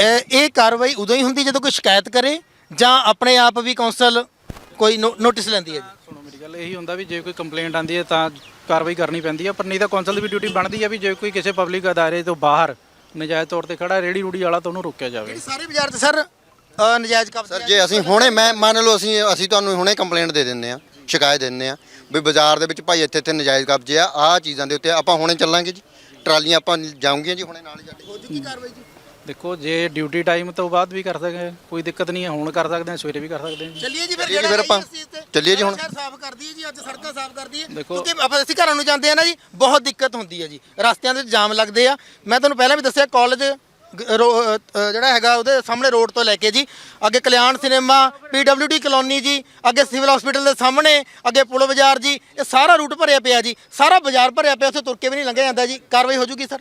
ਇਹ ਇਹ ਕਾਰਵਾਈ ਉਦੋਂ ਹੀ ਹੁੰਦੀ ਜਦੋਂ ਕੋਈ ਸ਼ਿਕਾਇਤ ਕਰੇ ਜਾਂ ਆਪਣੇ ਆਪ ਵੀ ਕੌਂਸਲ ਕੋਈ ਨੋਟਿਸ ਲੈਂਦੀ ਹੈ ਜੀ? ਮੇਰੀ ਗੱਲ ਇਹੀ ਹੁੰਦਾ ਵੀ ਜੇ ਕੋਈ ਕੰਪਲੇਂਟ ਆਂਦੀ ਹੈ ਤਾਂ ਕਾਰਵਾਈ ਕਰਨੀ ਪੈਂਦੀ ਹੈ ਪਰ ਨਹੀਂ ਤਾਂ ਕੌਂਸਲ ਦੀ ਵੀ ਡਿਊਟੀ ਬਣਦੀ ਹੈ ਵੀ ਜੇ ਕੋਈ ਕਿਸੇ ਪਬਲਿਕ ਅਦਾਰੇ ਤੋਂ ਬਾਹਰ ਨਜਾਇਜ਼ ਤੌਰ ਤੇ ਖੜਾ ਰੇੜੀ ਰੂੜੀ ਵਾਲਾ ਤਾਂ ਉਹਨੂੰ ਰੋਕਿਆ ਜਾਵੇ। ਸਾਰੇ ਬਾਜ਼ਾਰ 'ਚ ਸਰ ਅ, ਨਜਾਇਜ਼ ਕਬਜ਼ੇ ਸਰ ਜੇ ਅਸੀਂ ਹੁਣੇ ਮੈਂ ਮੰਨ ਲਓ ਅਸੀਂ ਅਸੀਂ ਤੁਹਾਨੂੰ ਹੁਣੇ ਕੰਪਲੇਂਟ ਦੇ ਦਿੰਨੇ ਆ ਸ਼ਿਕਾਇਤ ਦਿੰਨੇ ਆ ਵੀ ਬਾਜ਼ਾਰ ਦੇ ਵਿੱਚ ਭਾਈ ਇੱਥੇ ਇੱਥੇ ਨਜਾਇਜ਼ ਕਬਜ਼ੇ ਆ ਆਹ ਚੀਜ਼ਾਂ ਦੇ ਉੱਤੇ ਆਪਾਂ ਹੁਣੇ ਚੱਲਾਂਗੇ ਜੀ ਟਰਾਲੀਆਂ ਆਪਾਂ ਜਾਉਂਗੀਆਂ ਜੀ ਹੁਣੇ ਨਾਲ ਹੀ ਸਾਡੇ ਕੀ। ਕਾਰਵਾਈ ਜੀ? ਦੇਖੋ ਜੇ ਡਿਊਟੀ ਟਾਈਮ ਤੋਂ ਬਾਅਦ ਵੀ ਕਰ ਸਕਦੇ ਹਾਂ, ਕੋਈ ਦਿੱਕਤ ਨਹੀਂ ਹੈ ਹੁਣ ਕਰ ਸਕਦੇ ਹਾਂ ਸਵੇਰੇ ਵੀ ਕਰ ਸਕਦੇ ਹਾਂ ਜੀ। ਚੱਲੀਏ ਜੀ ਫਿਰ ਚੱਲੀਏ ਜੀ ਫਿਰ ਆਪਾਂ। ਚੱਲੀਏ ਜੀ ਹੁਣ। ਸ਼ਹਿਰ ਸਾਫ਼ ਕਰਦੀ ਹੈ ਜੀ ਅੱਜ ਸੜਕਾਂ ਸਾਫ਼ ਕਰਦੀ ਹੈ। ਦੇਖੋ- ਕਿਉਂਕਿ ਆਪਾਂ ਅਸੀਂ ਘਰਾਂ ਨੂੰ ਜਾਂਦੇ ਆ ਨਾ ਜੀ ਬਹੁਤ ਦਿੱਕਤ ਹੁੰਦੀ ਹੈ ਜੀ। ਰਸਤਿਆਂ ਦੇ ਜਾਮ ਲੱਗਦੇ ਆ। ਮੈਂ ਤੁਹਾਨੂੰ ਪਹਿਲਾਂ ਵੀ ਦੱਸਿਆ ਕਾਲਜ ਜਿਹੜਾ ਹੈਗਾ ਉਹਦੇ ਸਾਹਮਣੇ ਰੋਡ ਤੋਂ ਲੈ ਕੇ ਜੀ ਅੱਗੇ ਕਲਿਆਣ ਸਿਨੇਮਾ ਪੀਡਬਲਯੂਡੀ ਕਲੋਨੀ ਜੀ ਅੱਗੇ ਸਿਵਲ ਹਸਪੀਟਲ ਦੇ ਸਾਹਮਣੇ ਅੱਗੇ ਪੁਲ ਬਾਜ਼ਾਰ ਜੀ ਇਹ ਸਾਰਾ ਰੂਟ ਭਰਿਆ ਪਿਆ ਜੀ। ਸਾਰਾ ਬਾਜ਼ਾਰ ਭਰਿਆ ਪਿਆ ਉੱਥੇ ਤੁਰ ਕੇ ਵੀ ਨਹੀਂ ਲੰਘਿਆ ਜਾਂਦਾ ਜੀ। ਕਾਰਵਾਈ ਹੋ ਜੂਗੀ ਸਰ?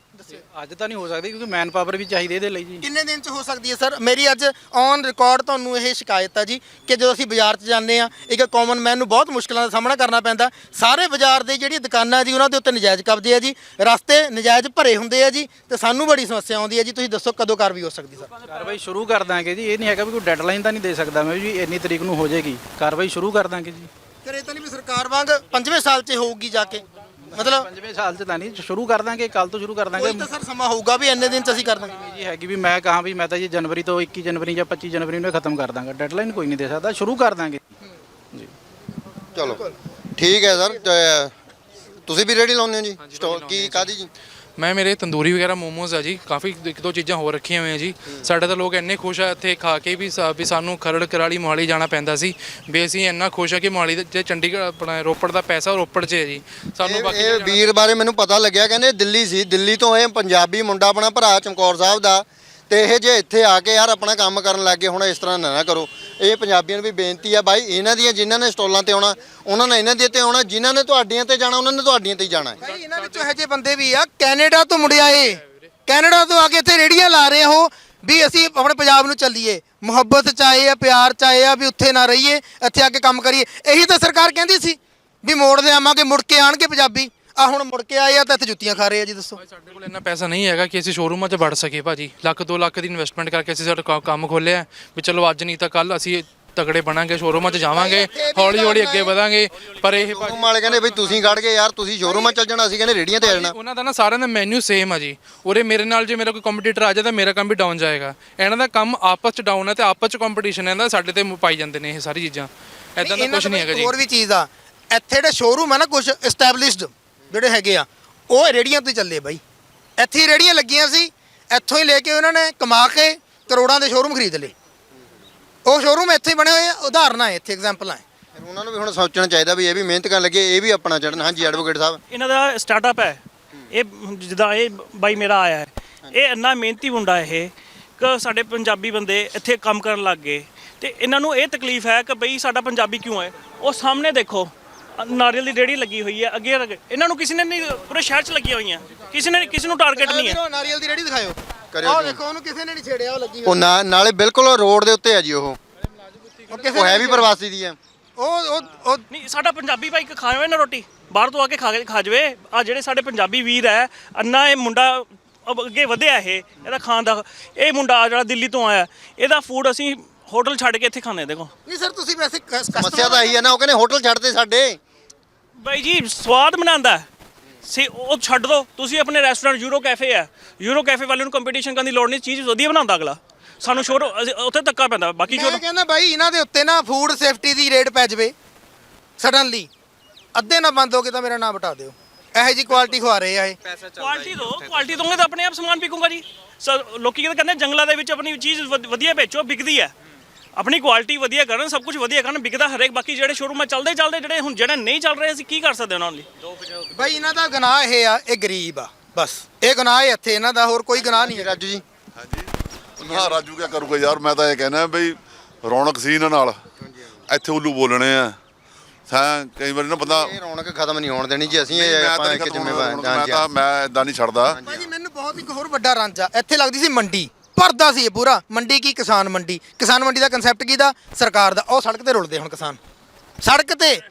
ਅੱਜ ਤਾਂ ਨਹੀਂ ਹੋ ਸਕਦੀ ਕਿਉਂਕਿ ਮੈਨ ਪਾਵਰ ਵੀ ਚਾਹੀਦੀ ਇਹਦੇ ਲਈ ਜੀ। ਕਿੰਨੇ ਦਿਨ ਚ ਹੋ ਸਕਦੀ ਹੈ ਸਰ? ਮੇਰੀ ਅੱਜ ਔਨ ਰਿਕਾਰਡ ਤੁਹਾਨੂੰ ਇਹ ਸ਼ਿਕਾਇਤ ਹੈ ਜੀ ਕਿ ਜਦੋਂ ਅਸੀਂ ਬਾਜ਼ਾਰ 'ਚ ਜਾਂਦੇ ਆ ਇੱਕ ਕਾਮਨ ਮੈਨ ਨੂੰ ਬਹੁਤ ਮੁਸ਼ਕਲਾਂ ਦਾ ਸਾਹਮਣਾ ਕਰਨਾ ਪੈਂਦਾ। ਸਾਰੇ ਬਾਜ਼ਾਰ ਦੇ ਜਿਹੜੀਆਂ ਦੁਕਾਨਾਂ ਜੀ ਉਹਨਾਂ ਦੇ ਉੱਤੇ ਨਜਾਇਜ਼ ਕਬਜ਼ੇ ਆ ਜੀ। ਰਸਤੇ ਨਜਾਇਜ਼ ਭਰੇ ਹੁੰਦੇ ਆ ਜੀ ਤੇ ਸਾਨੂੰ ਬੜੀ ਸਮੱਸਿਆ ਆਉਂਦੀ ਹੈ ਜੀ। ਤੁਸੀਂ ਦੱਸੋ ਕਦੋਂ ਕਾਰਵਾਈ ਹੋ ਸਕਦੀ ਸਰ? ਕਾਰਵਾਈ ਸ਼ੁਰੂ ਕਰ ਦਾਂਗੇ ਜੀ। ਇਹ ਨਹੀਂ ਹੈਗਾ ਵੀ ਕੋਈ ਡੈਡਲਾਈਨ ਤਾਂ ਨਹੀਂ ਦੇ ਸਕਦਾ ਮੈਂ ਵੀ ਇੰਨੀ ਤਰੀਕ ਨੂੰ ਹੋ ਜਾਏਗੀ। ਕਾਰਵਾਈ ਸ਼ੁਰੂ ਕਰ ਦਾਂਗੇ ਜੀ। ਫਿਰ ਇਹ ਤਾਂ ਨਹੀਂ ਵੀ ਸਰਕਾਰ ਵਾਂਗ ਪੰਜਵੇਂ ਸਾਲ 'ਚ ਹੋਊਗੀ ਜਾ ਕੇ। ਮਤਲਬ ਪੰਜਵੇਂ ਸਾਲ 'ਚ ਤਾਂ ਨਹੀਂ ਸ਼ੁਰੂ ਕਰ ਦਾਂਗੇ ਕੱਲ ਤੋਂ ਸ਼ੁਰੂ ਕਰ ਦਾਂਗੇ। ਕੋਈ ਤਾਂ ਸਰ ਸਮਾਂ ਹੋਊਗਾ ਵੀ ਇੰਨੇ ਦਿਨ 'ਚ ਅਸੀਂ ਕਰ ਦਾਂਗੇ। ਜੀ ਹੈਗੀ ਵੀ ਮੈਂ ਕਹਾਂ ਵੀ ਮੈਂ ਤਾਂ ਜੀ ਜਨਵਰੀ ਤੋਂ 21 ਜਨਵਰੀ ਜਾਂ 25 ਜਨਵਰੀ ਨੂੰ ਇਹ ਖਤਮ ਕਰ ਦਾਂਗਾ। ਡੈਡਲਾਈਨ ਕੋਈ ਨਹੀਂ ਦੇ ਸਕਦਾ ਸ਼ੁਰੂ ਕਰ ਦਾਂਗੇ। ਚਲੋ ਠੀਕ ਹੈ ਸਰ ਤੇ ਤੁਸੀਂ ਵੀ ਰੇੜੀ ਲਾਉਂਦੇ ਹੋ ਜੀ? ਸਟੋਰ ਕੀ ਕਾਦੀ ਜੀ? ਮੈਂ ਮੇਰੇ ਤੰਦੂਰੀ ਵਗੈਰਾ ਮੋਮੋਜ਼ ਆ ਜੀ ਕਾਫੀ ਇੱਕ ਦੋ ਚੀਜ਼ਾਂ ਹੋਰ ਰੱਖੀਆਂ ਹੋਈਆਂ ਜੀ। ਸਾਡੇ ਤਾਂ ਲੋਕ ਇੰਨੇ ਖੁਸ਼ ਆ ਇੱਥੇ ਖਾ ਕੇ ਵੀ ਸਾ- ਵੀ ਸਾਨੂੰ ਖਰੜ ਕਰਾਲੀ ਮੋਹਾਲੀ ਜਾਣਾ ਪੈਂਦਾ ਸੀ। ਵੀ ਅਸੀਂ ਇੰਨਾ ਖੁਸ਼ ਆ ਕਿ ਮੋਹਾਲੀ ਦੇ ਜੇ ਚੰਡੀਗੜ੍ਹ ਆਪਣਾ ਰੋਪੜ ਦਾ ਪੈਸਾ ਰੋਪੜ 'ਚ ਹੈ ਜੀ। ਸਾਨੂੰ ਇਹ ਬਾਕੀ ਇਹ ਵੀਰ ਬਾਰੇ ਮੈਨੂੰ ਪਤਾ ਲੱਗਿਆ ਕਹਿੰਦੇ ਦਿੱਲੀ ਸੀ। ਦਿੱਲੀ ਤੋਂ ਇਹ ਪੰਜਾਬੀ ਮੁੰਡਾ ਆਪਣਾ ਭਰਾ ਚਮਕੌਰ ਸਾਹਿਬ ਦਾ। ਤੇ ਇਹ ਜੇ ਇੱਥੇ ਆ ਕੇ ਯਾਰ ਆਪਣਾ ਕੰਮ ਕਰਨ ਲੱਗ ਗਏ ਹੁਣ ਇਸ ਤਰ੍ਹਾਂ ਨਾ ਨਾ ਕਰੋ। ਇਹ ਪੰਜਾਬੀਆਂ ਨੂੰ ਵੀ ਬੇਨਤੀ ਆ ਬਾਈ, ਇਹਨਾਂ ਦੀਆਂ ਜਿਨ੍ਹਾਂ ਨੇ ਸਟਾਲਾਂ ਤੇ ਆਉਣਾ, ਉਹਨਾਂ ਨੇ ਇਹਨਾਂ ਦੇ ਤੇ ਆਉਣਾ, ਜਿਨ੍ਹਾਂ ਨੇ ਤੁਹਾਡੀਆਂ ਤੇ ਜਾਣਾ, ਉਹਨਾਂ ਨੇ ਤੁਹਾਡੀਆਂ ਤੇ ਹੀ ਜਾਣਾ ਹੈ। ਭਾਈ ਇਹਨਾਂ ਵਿੱਚੋਂ ਇਹੋ ਜਿਹੇ ਬੰਦੇ ਵੀ ਆ, ਕੈਨੇਡਾ ਤੋਂ ਮੁੜਿਆ ਏ ਕੈਨੇਡਾ ਤੋਂ ਆ ਕੇ ਇੱਥੇ ਰੇੜੀਆਂ ਲਾ ਰਹੇ ਹੋ, ਵੀ ਅਸੀਂ ਆਪਣੇ ਪੰਜਾਬ ਨੂੰ ਚੱਲੀਏ। ਮੁਹੱਬਤ ਚ ਆਏ ਆ, ਪਿਆਰ ਚਾਹੇ ਆ, ਵੀ ਉੱਥੇ ਨਾ ਰਹੀਏ, ਇੱਥੇ ਆ ਕੇ ਕੰਮ ਕਰੀਏ। ਇਹੀ ਤਾਂ ਸਰਕਾਰ ਕਹਿੰਦੀ ਸੀ, ਵੀ ਮੋੜ ਦੇ ਆਵਾਂਗੇ, ਮੁੜ ਕੇ ਆਣਗੇ ਪੰਜਾਬੀ। ਆ ਹੁਣ ਮੁੜ ਕੇ ਆਏ ਆ ਤਾਂ ਇੱਥੇ ਜੁੱਤੀਆਂ ਖਾ ਰਹੇ ਆ ਜੀ ਦੱਸੋ। ਸਾਡੇ ਕੋਲ ਇੰਨਾ ਪੈਸਾ ਨਹੀਂ ਹੈਗਾ ਕਿ ਅਸੀਂ ਸ਼ੋਰੂਮਾਂ 'ਚ ਵੜ ਸਕੀਏ ਭਾਜੀ। ਲੱਖ 2 ਲੱਖ ਦੀ ਇਨਵੈਸਟਮੈਂਟ ਕਰਕੇ ਅਸੀਂ ਸਾਡਾ ਕ- ਕੰਮ ਖੋਲਿਆ ਵੀ ਚਲੋ ਅੱਜ ਨਹੀਂ ਤਾਂ ਕੱਲ ਅਸੀਂ ਤਗੜੇ ਬਣਾਂਗੇ ਸ਼ੋਰੂਮਾਂ 'ਚ ਜਾਵਾਂਗੇ ਹੌਲੀ ਹੌਲੀ ਅੱਗੇ ਵਧਾਂਗੇ। ਪਰ ਇਹ ਭਾਜੀ ਸ਼ੋਰੂਮ ਵਾਲੇ ਕਹਿੰਦੇ ਬਈ ਤੁਸੀਂ ਖੜ ਗਏ ਯਾਰ ਤੁਸੀਂ ਸ਼ੋਰੂਮਾਂ ਚੱਲ ਜਾਣਾ ਅਸੀਂ ਕਹਿੰਦੇ ਰੇੜੀਆਂ ਤੇ ਆ ਜਾਣਾ। ਉਹਨਾਂ ਦਾ ਨਾ ਸਾਰਿਆਂ ਦਾ ਮੈਨੂ ਸੇਮ ਆ ਜੀ। ਉਰੇ ਮੇਰੇ ਨਾਲ ਜੇ ਮੇਰਾ ਕੋਈ ਕੰਪੀਟੀਟਰ ਆ ਜਾਏ ਤਾਂ ਮੇਰਾ ਕੰਮ ਵੀ ਡਾਊਨ ਜਾਏਗਾ। ਇਹਨਾਂ ਦਾ ਕੰਮ ਆਪਸ ਚ ਡਾਊਨ ਹੈ ਤੇ ਆਪਸ ਚ ਕੰਪੀਟੀਸ਼ਨ ਹੈ ਨਾ ਸਾਡੇ ਤੇ ਪਾਈ ਜਾਂਦੇ ਨੇ ਇਹ ਸਾਰੀ ਚੀਜ਼ਾਂ। ਐਦਾਂ ਦਾ ਇਹਨਾਂ ਕੁਝ ਨਹੀਂ ਹੈਗਾ ਜੀ। ਹੋਰ ਵੀ ਚੀਜ਼ ਆ। ਇੱਥੇ ਜਿਹੜੇ ਸ਼ੋਰੂਮ ਆ ਨਾ ਕੁਝ ਐਸਟੈਬਲਿਸ਼ਡ ਜਿਹੜੇ ਹੈਗੇ ਆ ਉਹ ਰੇੜੀਆਂ ਤੋਂ ਚੱਲੇ ਬਾਈ। ਇੱਥੇ ਹੀ ਰੇੜੀਆਂ ਲੱਗੀਆਂ ਸੀ ਇੱਥੋਂ ਹੀ ਲੈ ਕੇ ਉਹਨਾਂ ਨੇ ਕਮਾ ਕੇ ਕਰੋੜਾਂ ਦੇ ਸ਼ੋਰੂਮ ਖਰੀਦ ਲਏ। ਉਹ ਸ਼ੋਰੂਮ ਇੱਥੇ ਹੀ ਬਣੇ ਹੋਏ ਆ ਉਦਾਹਰਨਾਂ ਹੈ ਇੱਥੇ ਐਗਜ਼ਾਮਪਲਾਂ ਹੈ ਫਿਰ ਉਹਨਾਂ ਨੂੰ ਵੀ ਹੁਣ ਸੋਚਣਾ ਚਾਹੀਦਾ ਵੀ ਇਹ ਵੀ ਮਿਹਨਤ ਕਰਨ ਲੱਗੇ ਇਹ ਵੀ ਆਪਣਾ ਚੜਨ ਹਾਂਜੀ ਐਡਵੋਕੇਟ ਸਾਹਿਬ। ਇਹਨਾਂ ਦਾ ਸਟਾਰਟਅਪ ਹੈ। ਇਹ ਜਿੱਦਾਂ ਇਹ ਬਾਈ ਮੇਰਾ ਆਇਆ ਹੈ। ਇਹ ਇੰਨਾ ਮਿਹਨਤੀ ਮੁੰਡਾ ਇਹ ਕਿ ਸਾਡੇ ਪੰਜਾਬੀ ਬੰਦੇ ਇੱਥੇ ਕੰਮ ਕਰਨ ਲੱਗ ਗਏ। ਤੇ ਇਹਨਾਂ ਨੂੰ ਇਹ ਤਕਲੀਫ ਹੈ ਕਿ ਬਈ ਸਾਡਾ ਪੰਜਾਬੀ ਕਿਉਂ ਹੈ? ਉਹ ਸਾਹਮਣੇ ਦੇਖੋ ਨਾਰੀਅਲ ਦੀ ਰੇੜੀ ਲੱਗੀ ਹੋਈ ਹੈ ਅੱਗੇ ਅੱਗੇ। ਇਹਨਾਂ ਨੂੰ ਕਿਸੇ ਨੇ ਨਹੀਂ ਪੂਰੇ ਸ਼ਹਿਰ 'ਚ ਲੱਗੀਆਂ ਹੋਈਆਂ। ਕਿਸੇ ਨੇ ਕਿਸੇ ਨੂੰ ਟਾਰਗੇਟ ਨਹੀਂ ਹੈ। ਵੀਰੋ, ਨਾਰੀਅਲ ਦੀ ਰੇੜੀ ਦਿਖਾਇਓ। ਕਰਿਓ ਆਹ ਜੀ। ਦੇਖੋ ਉਹਨੂੰ ਕਿਸੇ ਨੇ ਨਹੀਂ ਛੇੜਿਆ ਉਹ ਲੱਗੀ ਹੋਈ। ਉਹ ਨਾ- ਨਾਲੇ ਬਿਲਕੁਲ ਰੋਡ ਦੇ ਉੱਤੇ ਆ ਜੀ ਉਹ। ਉਹ ਕਿਸੇ ਉਹ ਹੈ ਵੀ ਪ੍ਰਵਾਸੀ ਦੀ ਆ ਉਹ ਉਹ ਉਹ ਨਹੀਂ ਸਾਡਾ ਪੰਜਾਬੀ ਭਾਈ ਖਾ ਜਾਵੇ ਨਾ ਰੋਟੀ ਬਾਹਰ ਤੋਂ ਆ ਕੇ ਖਾ ਕੇ ਖਾ ਜਾਵੇ। ਆ ਜਿਹੜੇ ਸਾਡੇ ਪੰਜਾਬੀ ਵੀਰ ਹੈ ਅੰਨਾ ਇਹ ਮੁੰਡਾ ਅਬ ਅੱਗੇ ਵਧਿਆ ਇਹ ਇਹਦਾ ਖਾਣ ਦਾ ਇਹ ਮੁੰਡਾ ਜਿਹੜਾ ਦਿੱਲੀ ਤੋਂ ਆਇਆ ਇਹਦਾ ਫੂਡ ਅਸੀਂ ਹੋਟਲ ਛੱਡ ਕੇ ਇੱਥੇ ਖਾਂਦੇ ਹਾਂ, ਦੇਖੋ। ਨਹੀਂ ਸਰ ਤੁਸੀਂ ਵੈਸੇ ਕਸਟਮਰ ਸਮੱਸਿਆ ਤਾਂ ਆਈ ਹੈ ਨਾ ਉਹ ਕਹਿੰਦੇ ਹੋਟਲ ਛੱਡਦੇ ਸਾਡੇ। ਬਾਈ ਜੀ ਸਵਾਦ ਬਣਾਉਂਦਾ ਸੀ ਉਹ ਛੱਡ ਦੋ ਤੁਸੀਂ ਆਪਣੇ ਰੈਸਟੋਰੈਂਟ ਯੂਰੋ ਕੈਫੇ ਹੈ। ਯੂਰੋ ਕੈਫੇ ਵਾਲੇ ਨੂੰ ਕੰਪੀਟੀਸ਼ਨ ਕਰਨ ਦੀ ਲੋੜ ਨਹੀਂ ਚੀਜ਼ ਵਧੀਆ ਬਣਾਉਂਦਾ ਅਗਲਾ। ਸਾਨੂੰ ਸ਼ੋਰ ਉੱਥੇ ਧੱਕਾ ਪੈਂਦਾ ਬਾਕੀ ਮੈਂ ਸ਼ੋਰ ਕਹਿੰਦਾ ਬਾਈ ਇਹਨਾਂ ਦੇ ਉੱਤੇ ਨਾ ਫੂਡ ਸੇਫਟੀ ਦੀ ਰੇਡ ਪੈ ਜਾਵੇ ਸਡਨਲੀ ਅੱਧੇ ਨਾ ਬੰਦ ਹੋ ਕੇ ਤਾਂ ਮੇਰਾ ਨਾਮ ਬਟਾ ਦਿਓ। ਇਹੋ ਜੀ ਕੁਆਲਿਟੀ ਖਵਾ ਰਹੇ ਆ ਇਹ। ਕੁਆਲਿਟੀ ਦੋ ਕੁਆਲਿਟੀ ਦੋਗੇ ਤਾਂ ਆਪਣੇ ਆਪ ਸਮਾਨ ਵਿਕੂਗਾ ਜੀ। ਲੋਕੀ ਕਹਿੰਦੇ ਕਹਿੰਦੇ ਜੰਗਲਾਂ ਦੇ ਵਿੱਚ ਆਪਣੀ ਚੀਜ਼ ਵਧ- ਵਧੀਆ ਵੇਚੋ ਵਿਕਦੀ ਹੈ। ਆਪਣੀ ਕੁਆਲਿਟੀ ਵਧੀਆ ਕਰਨ ਸਭ ਕੁਝ ਵਧੀਆ ਕਰਨ ਵਿਕਦਾ ਹਰੇਕ ਬਾਕੀ ਜਿਹੜੇ ਸ਼ੋਰੂਮਾਂ ਚੱਲਦੇ ਚੱਲਦੇ ਜਿਹੜੇ ਹੁਣ ਜਿਹੜੇ ਨਹੀਂ ਚੱਲ ਰਹੇ ਅਸੀਂ ਕੀ ਕਰ ਸਕਦੇ ਉਹਨਾਂ ਲਈ? ਬਾਈ ਇਹਨਾਂ ਦਾ ਗੁਨਾਹ ਇਹ ਆ ਇਹ ਗਰੀਬ ਆ ਬਸ। ਇਹ ਗੁਨਾਹ ਹੈ ਇੱਥੇ ਇਹਨਾਂ ਦਾ ਹੋਰ ਕੋਈ ਗੁਨਾਹ ਨਹੀਂ ਹੈ। ਰਾਜੂ ਜੀ। ਨਾ ਰਾਜੂ ਕਿਆ ਕਰੂਗਾ ਯਾਰ ਮੈਂ ਤਾਂ ਇਹ ਕਹਿਣਾ ਬਈ ਰੌਣਕ ਸੀ ਇਹਨਾਂ ਨਾਲ। ਇੱਥੇ ਉੱਲੂ ਬੋਲਣੇ ਆ। ਹਾਂ ਕਈ ਵਾਰੀ ਨਾ ਬੰਦਾ ਇਹ ਰੌਣਕ ਖਤਮ ਨਹੀਂ ਹੋਣ ਦੇਣੀ ਜੀ ਅਸੀਂ ਇਹ ਆਪਾਂ ਇੱਕ ਜ਼ਿੰਮੇਵਾਰ ਮੈਂ ਤਾਂ ਮੈਂ ਇਦਾਂ ਨਹੀਂ ਛੱਡਦਾ। ਭਾਜੀ ਮੈਨੂੰ ਬਹੁਤ ਇੱਕ ਹੋਰ ਵੱਡਾ ਰੰਜ ਆ ਇੱਥੇ ਲੱਗਦੀ ਸੀ ਮੰਡੀ। ਭਰਦਾ ਸੀ ਇਹ ਪੂਰਾ। ਮੰਡੀ ਕੀ? ਕਿਸਾਨ ਮੰਡੀ। ਕਿਸਾਨ ਮੰਡੀ ਦਾ ਕਨਸੈਪਟ ਕੀ ਦਾ ਸਰਕਾਰ ਦਾ। ਉਹ ਸੜਕ ਤੇ ਰੁਲਦੇ ਹੁਣ ਕਿਸਾਨ। ਸੜਕ ਤੇ।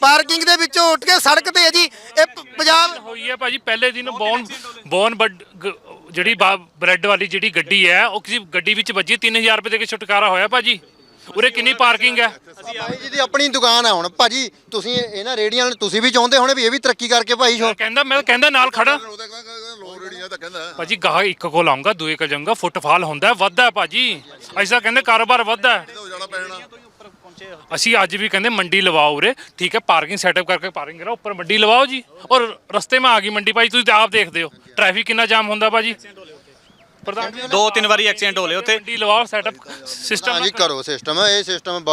ਪਾਰਕਿੰਗ ਦੇ ਵਿੱਚੋਂ ਉੱਠ ਕੇ ਸੜਕ ਤੇ ਹੈ ਜੀ। ਇਹ ਪ- ਪੰਜਾਬ ਹੋਈ ਹੈ ਭਾਜੀ ਪਹਿਲੇ ਦਿਨ ਬੌਨ ਬੌਨ ਬਡ ਗ- ਜਿਹੜੀ ਬ੍ਰੈਡ ਵਾਲੀ ਜਿਹੜੀ ਗੱਡੀ ਹੈ ਉਹ ਕਿਸੇ ਗੱਡੀ ਵਿੱਚ ਵੱਜੀ। 3000 ਰੁਪਏ ਦੇ ਕੇ ਛੁਟਕਾਰਾ ਹੋਇਆ ਭਾਜੀ। ਉਰੇ ਕਿੰਨੀ ਪਾਰਕਿੰਗ ਹੈ? ਭਾਈ ਜੀ ਦੀ ਆਪਣੀ ਦੁਕਾਨ ਆ ਹੁਣ। ਭਾਜੀ ਤੁਸੀਂ ਇਹਨਾਂ ਰੇੜੀਆਂ ਨੂੰ ਤੁਸੀਂ ਵੀ ਚਾਹੁੰਦੇ ਹੋਣੇ ਵੀ ਇਹ ਵੀ ਤਰੱਕੀ ਕਰਕੇ ਭਾਈ ਸ਼ੋ ਕਹਿੰਦਾ ਮੈਂ ਕਹਿੰਦਾ ਨਾਲ ਖੜਾ। ਤਾਂ ਕਹਿੰਦਾ। ਭਾਜੀ ਗਾਹ ਇੱਕ ਕੋ ਲਾਉਂਗਾ ਦੂਏ ਕੋ ਜਾਊਂਗਾ ਫੁੱਟਫਾਲ ਹੁੰਦਾ ਹੈ, ਵੱਧਦਾ ਹੈ ਭਾਜੀ ਐਸਾ ਕਹਿੰਦੇ ਕਾਰੋਬਾਰ ਵੱਧਦਾ। ਹੈ। ਉਹ ਜਾਣਾ ਪੈਣਾ ਅਸੀਂ ਅੱਜ ਵੀ ਕਹਿੰਦੇ ਮੰਡੀ ਲਵਾਓ ਉਰੇ। ਠੀਕ ਹੈ ਪਾਰਕਿੰਗ ਸੈਟਅਪ ਕਰਕੇ ਪਾਰਕਿੰਗ ਕਰਾਓ ਉੱਪਰ ਮੰਡੀ ਲਵਾਓ ਜੀ। ਔਰ ਰਸਤੇ में ਆ ਗਈ ਮੰਡੀ ਭਾਜੀ ਤੁਸੀਂ ਤਾਂ ਆਪ ਦੇਖਦੇ ਹੋ। ਟ੍ਰੈਫਿਕ ਕਿੰਨਾ ਜਾਮ ਹੁੰਦਾ ਭਾਜੀ। ਪ੍ਰਧਾਨ ਜੀ ਦੋ ਤਿੰਨ ਵਾਰੀ ਐਕਸੀਡੈਂਟ ਹੋ ਲਏ ਉੱਥੇ। ਮੰਡੀ ਲਵਾਓ ਸੈਟਅਪ ਸਿਸਟਮ ਹਾਂਜੀ ਕਰੋ ਸਿਸਟਮ ਇਹ ਸਿਸਟਮ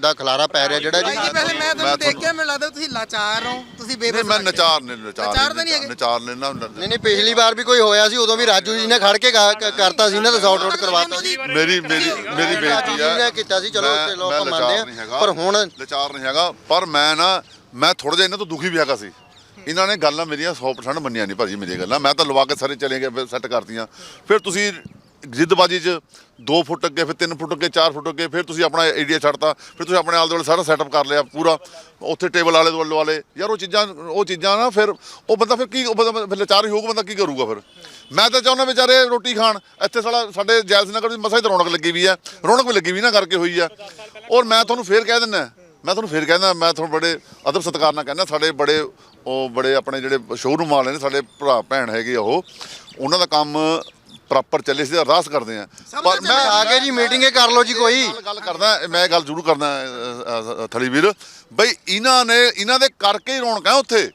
ਦਾ ਖਲਾਰਾ ਪੈ ਰਿਹਾ ਜਿਹੜਾ ਜੀ ਪਹਿਲੇ ਮੈਂ ਤੁਹਾਨੂੰ ਮੈਂ ਦੇਖਿਆ ਮੈਨੂੰ ਲੱਗਦਾ ਤੁਸੀਂ ਲਾਚਾਰ ਹੋ ਤੁਸੀਂ ਬੇਬਸ ਮੈਂ ਨਚਾਰ ਨੇ ਨਚਾਰ ਨਚਾਰ ਨੇ ਨਾ ਨਹੀਂ ਨਹੀਂ ਪਿਛਲੀ ਵਾਰ ਵੀ ਕੋਈ ਹੋਇਆ ਸੀ ਉਦੋਂ ਵੀ ਰਾਜੂ ਜੀ ਨੇ ਖੜ ਕੇ ਕਰਤਾ ਸੀ ਨਾ ਤਾਂ ਸ਼ਾਰਟ ਆਊਟ ਕਰਵਾਤਾ ਸੀ। ਮੇਰੀ ਮੇਰੀ ਮੇਰੀ ਬੇਨਤੀ ਜੀ ਹੈ ਨੇ ਕੀਤਾ ਸੀ ਚਲੋ ਮੈਂ- ਮੈਂ ਲਾਚਾਰ ਮੰਨਦੇ ਆ। ਪਰ ਹੁਣ ਲਾਚਾਰ ਨਹੀਂ ਹੈਗਾ ਪਰ ਮੈਂ ਨਾ ਮੈਂ ਥੋੜਾ ਜਿਹਾ ਇਹਨਾਂ ਤੋਂ ਦੁਖੀ ਵੀ ਹੈਗਾ ਸੀ। ਇਹਨਾਂ ਨੇ ਗੱਲਾਂ ਮੇਰੀਆਂ 100% ਮੰਨੀਆਂ ਨਹੀਂ ਭਾਜੀ ਮੇਰੀਆਂ ਗੱਲਾਂ। ਮੈਂ ਤਾਂ ਲਵਾ ਕੇ ਸਾਰੇ ਚਲੇ ਗਏ ਸੈੱਟ ਕਰਤੀਆਂ। ਫਿਰ ਤੁਸੀਂ ਜਿੱਦਬਾਜੀ 'ਚ 2 ਫੁੱਟ ਅੱਗੇ, ਫਿਰ 3 ਫੁੱਟ ਅੱਗੇ 4 ਫੁੱਟ ਅੱਗੇ, ਫਿਰ ਤੁਸੀਂ ਆਪਣਾ ਏਰੀਆ ਛੱਡਤਾ, ਫਿਰ ਤੁਸੀਂ ਆਪਣੇ ਆਲੇ ਦੁਆਲੇ ਸਾਰਾ ਸੈਟਅਪ ਕਰ ਲਿਆ ਪੂਰਾ। ਉੱਥੇ ਟੇਬਲ ਆਲੇ ਦੁਆਲੇ ਵਾਲੇ। ਯਾਰ ਉਹ ਚੀਜ਼ਾਂ ਉਹ ਚੀਜ਼ਾਂ ਨਾ ਫਿਰ ਉਹ ਬੰਦਾ ਫਿਰ ਕੀ, ਉਹ ਬੰਦਾ ਫਿਰ ਲਾਚਾਰ ਹੀ ਹੋਊਗਾ, ਬੰਦਾ ਕੀ ਕਰੂਗਾ ਫਿਰ? ਮੈਂ ਤਾਂ ਚਾਹੁੰਦਾ ਵਿਚਾਰੇ ਰੋਟੀ ਖਾਣ। ਇੱਥੇ ਸਾਡਾ ਸਾਡੇ ਜੈਲਸ ਨਗਰ ਦੀ ਮਸਾ ਹੀ ਤਾਂ ਰੌਣਕ ਲੱਗੀ ਵੀ ਹੈ। ਰੌਣਕ ਵੀ ਲੱਗੀ ਵੀ ਨਾ ਕਰਕੇ ਹੋਈ ਆ ਔਰ ਮੈਂ ਤੁਹਾਨੂੰ ਫੇਰ ਕਹਿ ਦਿੰਦਾ ਮੈਂ ਤੁਹਾਨੂੰ ਫੇਰ ਕਹਿੰਦਾ ਮੈਂ ਤੁਹਾਨੂੰ ਬੜੇ ਅਦਬ ਸਤਿਕਾਰ ਨਾਲ ਕਹਿੰਦਾ ਸਾਡੇ ਬੜੇ ਉਹ ਬੜੇ ਆਪਣੇ ਜਿਹੜੇ ਸ਼ੋਰੂਮ ਵਾਲੇ ਨੇ ਸਾਡੇ ਭਰਾ ਭੈਣ ਹੈਗੇ ਆ ਉਹ ਉਹਨਾਂ ਦਾ ਕੰਮ ਪ੍ਰੋਪਰ ਚੱਲੇ ਸੀ ਅਰਦਾਸ ਕਰਦੇ ਆ। ਪਰ ਮੈਂ ਆ ਕੇ ਜੀ ਮੀਟਿੰਗ ਕਰ ਲਓ ਜੀ ਕੋਈ। ਗੱਲ- ਕਰਦਾ ਮੈਂ ਗੱਲ ਜ਼ਰੂਰ ਕਰਦਾ ਥਲੀ ਵੀਰ। ਬਈ ਇਹਨਾਂ ਨੇ ਇਹਨਾਂ ਦੇ ਕਰਕੇ ਹੀ ਰੌਣਕ ਹੈ ਉੱਥੇ।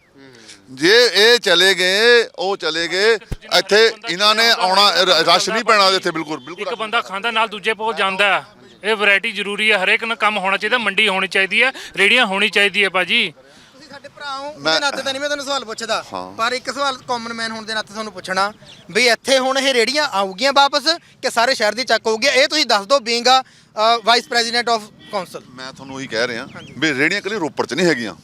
ਜੇ ਇਹ ਚਲੇ ਗਏ ਉਹ ਚਲੇ ਗਏ ਇੱਥੇ ਇਹਨਾਂ ਨੇ ਆਉਣਾ ਰਸ਼ ਨਹੀਂ ਪੈਣਾ ਇੱਥੇ ਬਿਲਕੁਲ ਬਿਲਕੁਲ। ਇੱਕ ਬੰਦਾ ਖਾਂਦਾ ਨਾਲ ਦੂਜੇ ਪਹੁੰਚ ਜਾਂਦਾ। ਹੈ ਇਹ ਵੈਰਾਈਟੀ ਜ਼ਰੂਰੀ ਹੈ ਹਰੇਕ ਨੂੰ ਕੰਮ ਹੋਣਾ ਚਾਹੀਦਾ ਮੰਡੀ ਹੋਣੀ ਚਾਹੀਦੀ ਹੈ ਰੇੜੀਆਂ ਹੋਣੀ ਚਾਹੀਦੀ ਹੈ ਭਾਜੀ। ਤੁਸੀਂ ਸਾਡੇ ਭਰਾ ਹੋ ਉਹਦੇ ਮੈਂ- ਨਾਤੇ ਤਾਂ ਨਹੀਂ ਮੈਂ ਤੁਹਾਨੂੰ ਸਵਾਲ ਪੁੱਛਦਾ ਹਾਂ। ਪਰ ਇੱਕ ਸਵਾਲ ਕਾਮਨ ਮੈਨ ਹੋਣ ਦੇ ਨਾਤੇ ਤੁਹਾਨੂੰ ਪੁੱਛਣਾ ਵੀ ਇੱਥੇ ਹੁਣ ਇਹ ਰੇੜੀਆਂ ਆਉਗੀਆਂ ਵਾਪਸ ਕਿ ਸਾਰੇ ਸ਼ਹਿਰ ਦੀ ਚੱਕ ਹੋਊਗੀ? ਇਹ ਤੁਸੀਂ ਦੱਸ ਦਿਓ being a vice president of council ਮੈਂ ਤੁਹਾਨੂੰ ਉਹੀ ਕਹਿ ਰਿਹਾ ਵੀ ਰੇੜੀਆਂ ਕੱਲੀ ਰੋਪੜ 'ਚ ਨਹੀਂ ਹੈਗੀਆਂ।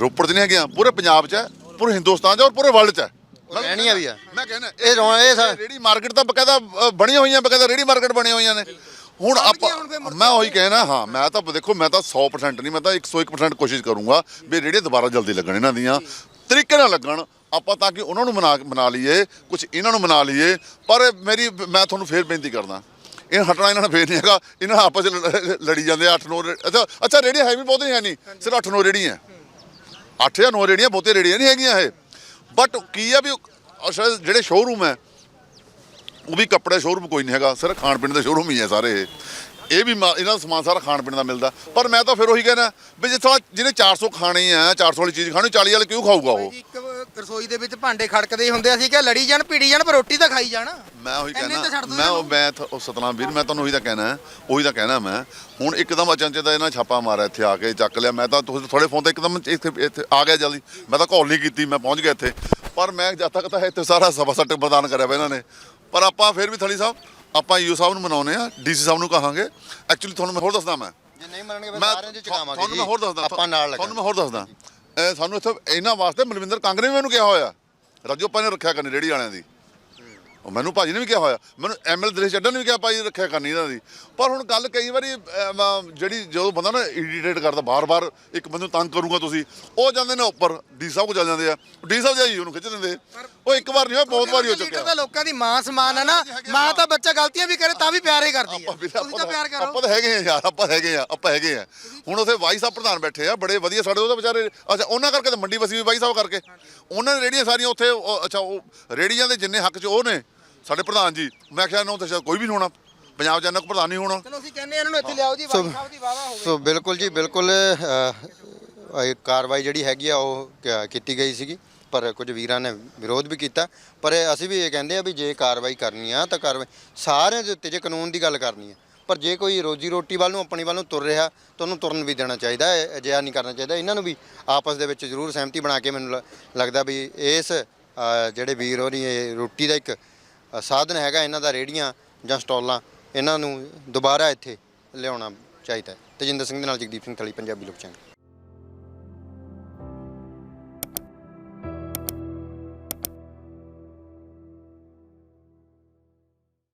ਰੋਪੜ 'ਚ ਨਹੀਂ ਹੈਗੀਆਂ ਪੂਰੇ ਪੰਜਾਬ 'ਚ ਹੈ ਪੂਰੇ ਹਿੰਦੁਸਤਾਨ 'ਚ ਔਰ ਪੂਰੇ ਵਰਲਡ 'ਚ ਹੈ। ਰਹਿਣੀਆਂ ਵੀ ਆ। ਮੈਂ ਕਹਿੰਦਾ ਇਹ ਰੌਣ- ਇਹ ਸਾ- ਰੇੜੀ ਮਾਰਕੀਟ ਤਾਂ ਬਕਾਇਦਾ ਬਣੀਆਂ ਹੋਈਆਂ ਬਕਾਇਦਾ ਰੇੜੀ ਮਾਰਕੀਟ ਬਣੀਆਂ ਹੋਈਆਂ ਨੇ। ਹੁਣ ਆਪਾਂ ਮੈਂ ਉਹੀ ਕਹਿਣਾ ਹਾਂ ਮੈਂ ਤਾਂ ਦੇਖੋ ਮੈਂ ਤਾਂ 100% ਨਹੀਂ ਮੈਂ ਤਾਂ 101% ਕੋਸ਼ਿਸ਼ ਕਰੂੰਗਾ ਵੀ ਰੇੜੀ ਦੁਬਾਰਾ ਜਲਦੀ ਲੱਗਣ ਇਹਨਾਂ ਦੀਆਂ। ਤਰੀਕੇ ਨਾਲ ਲੱਗਣ ਆਪਾਂ ਤਾਂ ਕਿ ਉਹਨਾਂ ਨੂੰ ਮਨਾ ਮਨਾ ਲਈਏ ਕੁਝ ਇਹਨਾਂ ਨੂੰ ਮਨਾ ਲਈਏ ਪਰ ਮੇਰੀ ਮੈਂ ਤੁਹਾਨੂੰ ਫੇਰ ਬੇਨਤੀ ਕਰਦਾ। ਇਹ ਹਟਣਾ ਇਹਨਾਂ ਨੇ ਫੇਰ ਨਹੀਂ ਹੈਗਾ ਇਹਨਾਂ ਆਪਸ 'ਚ ਲੜ- ਜਾਂਦੇ 8 9 ਅੱਛਾ ਅੱਛਾ ਰੇੜੀਆਂ ਹੈ ਵੀ ਬਹੁਤ ਹੈ ਨਹੀਂ ਸਿਰਫ 8 9 ਰੇੜੀਆਂ 8 ਜਾਂ 9 ਰੇੜੀਆਂ ਬਹੁਤੇ ਰੇੜੀਆਂ ਨਹੀਂ ਹੈਗੀਆਂ ਇਹ। ਬਟ ਕੀ ਆ ਵੀ ਜਿਹੜੇ ਸ਼ੋਰੂਮ ਹੈ ਉਹ ਵੀ ਕੱਪੜੇ ਸ਼ੋਰੂਮ ਕੋਈ ਨਹੀਂ ਹੈਗਾ ਸਿਰਫ ਖਾਣ ਪੀਣ ਦੇ ਸ਼ੋਰੂਮ ਹੀ ਹੈ ਸਾਰੇ ਇਹ। ਇਹ ਵੀ ਮਾ- ਇਹਨਾਂ ਦਾ ਸਮਾਨ ਸਾਰਾ ਖਾਣ ਪੀਣ ਦਾ ਮਿਲਦਾ। ਪਰ ਮੈਂ ਤਾਂ ਫਿਰ ਉਹੀ ਕਹਿਣਾ ਵੀ ਜਿੱਥੋਂ ਜਿਹਨੇ 400 ਖਾਣੀ ਆ 400 ਵਾਲੀ ਚੀਜ਼ ਖਾਣੀ 40 ਵਾਲੀ ਕਿਉਂ ਖਾਊਗਾ ਉਹ? ਇੱਕ ਰਸੋਈ ਦੇ ਵਿੱਚ ਭਾਂਡੇ ਖੜਕਦੇ ਹੀ ਹੁੰਦੇ ਸੀ ਕਿ ਲੜੀ ਜਾਣ ਪੀੜੀ ਜਾਣ ਪਰ ਰੋਟੀ ਤਾਂ ਖਾਈ ਜਾਣ। ਮੈਂ ਉਹੀ ਇੰਨੇ ਤਾਂ ਕਹਿਣਾ ਛੱਡ ਦਿਓ ਮੈਂ ਉਹ। ਮੈਂ ਉਹ ਸਤਨਾਮ ਵੀਰ ਮੈਂ ਤੁਹਾਨੂੰ ਉਹੀ ਤਾਂ ਕਹਿਣਾ ਉਹੀ ਤਾਂ ਕਹਿਣਾ ਮੈਂ। ਹੁਣ ਇੱਕਦਮ ਅਚਨਚੇ ਦਾ ਇਹਨਾਂ ਛਾਪਾ ਮਾਰਿਆ ਇੱਥੇ ਆ ਕੇ ਚੱਕ ਲਿਆ। ਮੈਂ ਤਾਂ ਤੁਸੀਂ ਥੋੜੇ ਫੋਨ ਤੇ ਇੱਕਦਮ ਇੱਥੇ ਇੱਥੇ ਆ ਗਿਆ ਜਲਦੀ। ਮੈਂ ਤਾਂ ਕਾਲ ਨਹੀਂ ਕੀਤੀ ਮੈਂ ਪਹੁੰਚ ਗਿਆ ਇੱਥੇ। ਪਰ ਮੈਂ ਜਦ ਤੱਕ ਤਾਂ ਇੱਥੇ ਸਾਰਾ ਸਭਾ ਸੱਟ ਪ੍ਰਦਾਨ ਕਰਿਆ ਵਾ ਇਹਨਾਂ ਨੇ। ਪਰ ਆਪਾਂ ਫਿਰ ਵੀ ਥਲੀ ਸਾਹਿਬ ਆਪਾਂ ਈਓ ਸਾਹਿਬ ਨੂੰ ਮਨਾਉਨੇ ਆ ਡੀਸੀ ਸਾਹਿਬ ਨੂੰ ਕਹਾਂਗੇ। ਐਕਚੁਅਲੀ ਤੁਹਾਨੂੰ ਮੈਂ ਹੋਰ ਦੱਸਦਾ ਮੈਂ। ਜੇ ਨਹੀਂ ਮੰਨਣਗੇ ਫਿਰ ਸਾਰਿਆਂ ਦੇ ਚਕਾਵਾਂਗੇ ਤੁਹਾਨੂੰ ਮੈਂ ਹੋਰ ਦੱਸਦਾ। ਆਪਾਂ ਨਾਲ ਤੁਹਾਨੂੰ ਲੱਗਾ ਮੈਂ ਹੋਰ ਦੱਸਦਾ। ਸਾਨੂੰ ਇੱਥੇ ਇਹਨਾਂ ਵਾਸਤੇ ਮਲਵਿੰਦਰ ਕਾਂਗਰੇ ਨੇ ਮੈਨੂੰ ਕਿਹਾ ਹੋਇਆ। ਰਾਜੂ ਆਪਾਂ ਨੇ ਰੱਖਿਆ ਕਰਨੀ ਰੇੜੀ ਵਾਲਿਆਂ ਦੀ। ਉਹ ਮੈਨੂੰ ਭਾਜੀ ਨੇ ਵੀ ਕਿਹਾ ਹੋਇਆ ਮੈਨੂੰ ਐਮਐਲ ਦਰੇਸ਼ ਚੱਡਾ ਨੇ ਵੀ ਕਿਹਾ ਭਾਜੀ ਰੱਖਿਆ ਕਰਨੀ ਇਹਨਾਂ ਦੀ। ਪਰ ਹੁਣ ਗੱਲ ਕਈ ਵਾਰੀ ਅਮ, ਜਿਹੜੀ ਜਦੋਂ ਬੰਦਾ ਨਾ ਇਰੀਟੇਟ ਕਰਦਾ ਬਾਰ-ਬਾਰ ਇੱਕ ਬੰਦੇ ਨੂੰ ਤੰਗ ਕਰੂਗਾ ਤੁਸੀਂ ਉਹ ਜਾਂਦੇ ਨੇ ਉੱਪਰ ਡੀ ਸਾਹਿਬ ਕੋ ਚੱਲ ਜਾਂਦੇ ਆ। ਡੀ ਸਾਹਿਬ ਜਾਈ ਉਹਨੂੰ ਖਿੱਚ ਦਿੰਦੇ। ਉਹ ਇੱਕ ਵਾਰ ਨਹੀਂ ਹੋਇਆ ਬਹੁਤ ਵਾਰੀ ਹੋ ਲੀਡਰ ਚੁੱਕਿਆ। ਤਾਂ ਲੋਕਾਂ ਦੀ ਮਾਂ ਸਮਾਨ ਹੈ ਨਾ ਮਾਂ ਤਾਂ ਬੱਚਾ ਗਲਤੀਆਂ ਵੀ ਕਰੇ ਤਾਂ ਵੀ ਪਿਆਰ ਹੀ ਕਰਦੀ ਹੈ ਆਪਾਂ ਵੀ ਤੁਸੀਂ ਤਾਂ ਪਿਆਰ ਕਰੋ। ਆਪਾਂ ਤਾਂ ਹੈਗੇ ਆ ਯਾਰ ਆਪਾਂ ਹੈਗੇ ਆ ਆਪਾਂ ਹੈਗੇ ਆ। ਹੁਣ ਉਥੇ ਵਾਈ ਸਾਹਿਬ ਪ੍ਰਧਾਨ ਬੈਠੇ ਆ ਬੜੇ ਵਧੀਆ ਸਾਡੇ ਉਹਦਾ ਵਿਚਾਰੇ ਅੱਛਾ ਉਹਨਾਂ ਕਰਕੇ ਤਾਂ ਮੰਡੀ ਵਸੀ ਵੀ ਵਾਈ ਸਾਹਿਬ ਕਰਕੇ। ਉਹਨਾਂ ਨੇ ਰੇੜੀਆਂ ਸਾਰੀਆਂ ਉੱਥੇ ਉਹ- ਅੱਛਾ ਉਹ ਰੇੜੀਆਂ ਦੇ ਜਿੰਨੇ ਹੱਕ 'ਚ ਉਹ ਨੇ ਸਾਡੇ ਪ੍ਰਧਾਨ ਜੀ ਮੈਂ ਕਿਹਾ ਨਾ ਉੱਥੇ ਸ਼ਾਇਦ ਕੋਈ ਵੀ ਨਹੀਂ ਹੋਣਾ। ਪੰਜਾਬ ਕੋਈ ਪ੍ਰਧਾਨ ਨਹੀਂ ਹੋਣਾ। ਚਲੋ ਅਸੀਂ ਕਹਿੰਦੇ ਇਹਨਾਂ ਨੂੰ ਇੱਥੇ ਲਿਆਓ ਜੀ ਸਾਹਿਬ ਦੀ ਵਾਵਾ ਹੋਵੇ। ਸੋ ਬਿਲਕੁਲ ਜੀ ਬਿਲਕੁਲ ਇਹ ਕਾਰਵਾਈ ਜਿਹੜੀ ਹੈਗੀ ਆ ਉਹ ਕ- ਕੀਤੀ ਗਈ ਸੀਗੀ। ਪਰ ਕੁਝ ਵੀਰਾਂ ਨੇ ਵਿਰੋਧ ਵੀ ਕੀਤਾ। ਪਰ ਇਹ ਅਸੀਂ ਵੀ ਇਹ ਕਹਿੰਦੇ ਆ ਵੀ ਜੇ ਕਾਰਵਾਈ ਕਰਨੀ ਆ ਤਾਂ ਕਾਰਵਾਈ ਸਾਰਿਆਂ ਦੇ ਉੱਤੇ ਜੇ ਕਾਨੂੰਨ ਦੀ ਗੱਲ ਕਰਨੀ ਆ ਪਰ ਜੇ ਕੋਈ ਰੋਜੀ ਰੋਟੀ ਵੱਲ ਨੂੰ ਆਪਣੀ ਵੱਲ ਨੂੰ ਤੁਰ ਰਿਹਾ ਤਾਂ ਉਹਨੂੰ ਤੁਰਨ ਵੀ ਦੇਣਾ ਚਾਹੀਦਾ ਹੈ ਅਜਿਹਾ ਨਹੀਂ ਕਰਨਾ ਚਾਹੀਦਾ। ਇਹਨਾਂ ਨੂੰ ਵੀ ਆਪਸ ਦੇ ਵਿੱਚ ਜ਼ਰੂਰ ਸਹਿਮਤੀ ਬਣਾ ਕੇ ਮੈਨੂੰ ਲ- ਲੱਗਦਾ ਵੀ ਇਸ ਜਿਹੜੇ ਵੀਰ ਹੋਰੀ ਇਹ ਰੋਟੀ ਦਾ ਇੱਕ ਸਾਧਨ ਹੈਗਾ ਇਹਨਾਂ ਦਾ ਰੇੜੀਆਂ ਜਾਂ ਸਟਾਲਾਂ, ਇਹਨਾਂ ਨੂੰ ਦੁਬਾਰਾ ਇੱਥੇ ਲਿਆਉਣਾ ਚਾਹੀਦਾ ਹੈ। ਤੇਜਿੰਦਰ ਸਿੰਘ ਦੇ ਨਾਲ ਜਗਦੀਪ ਸਿੰਘ ਥਲੀ, ਪੰਜਾਬੀ ਲੋਕ ਚੈਨਲ।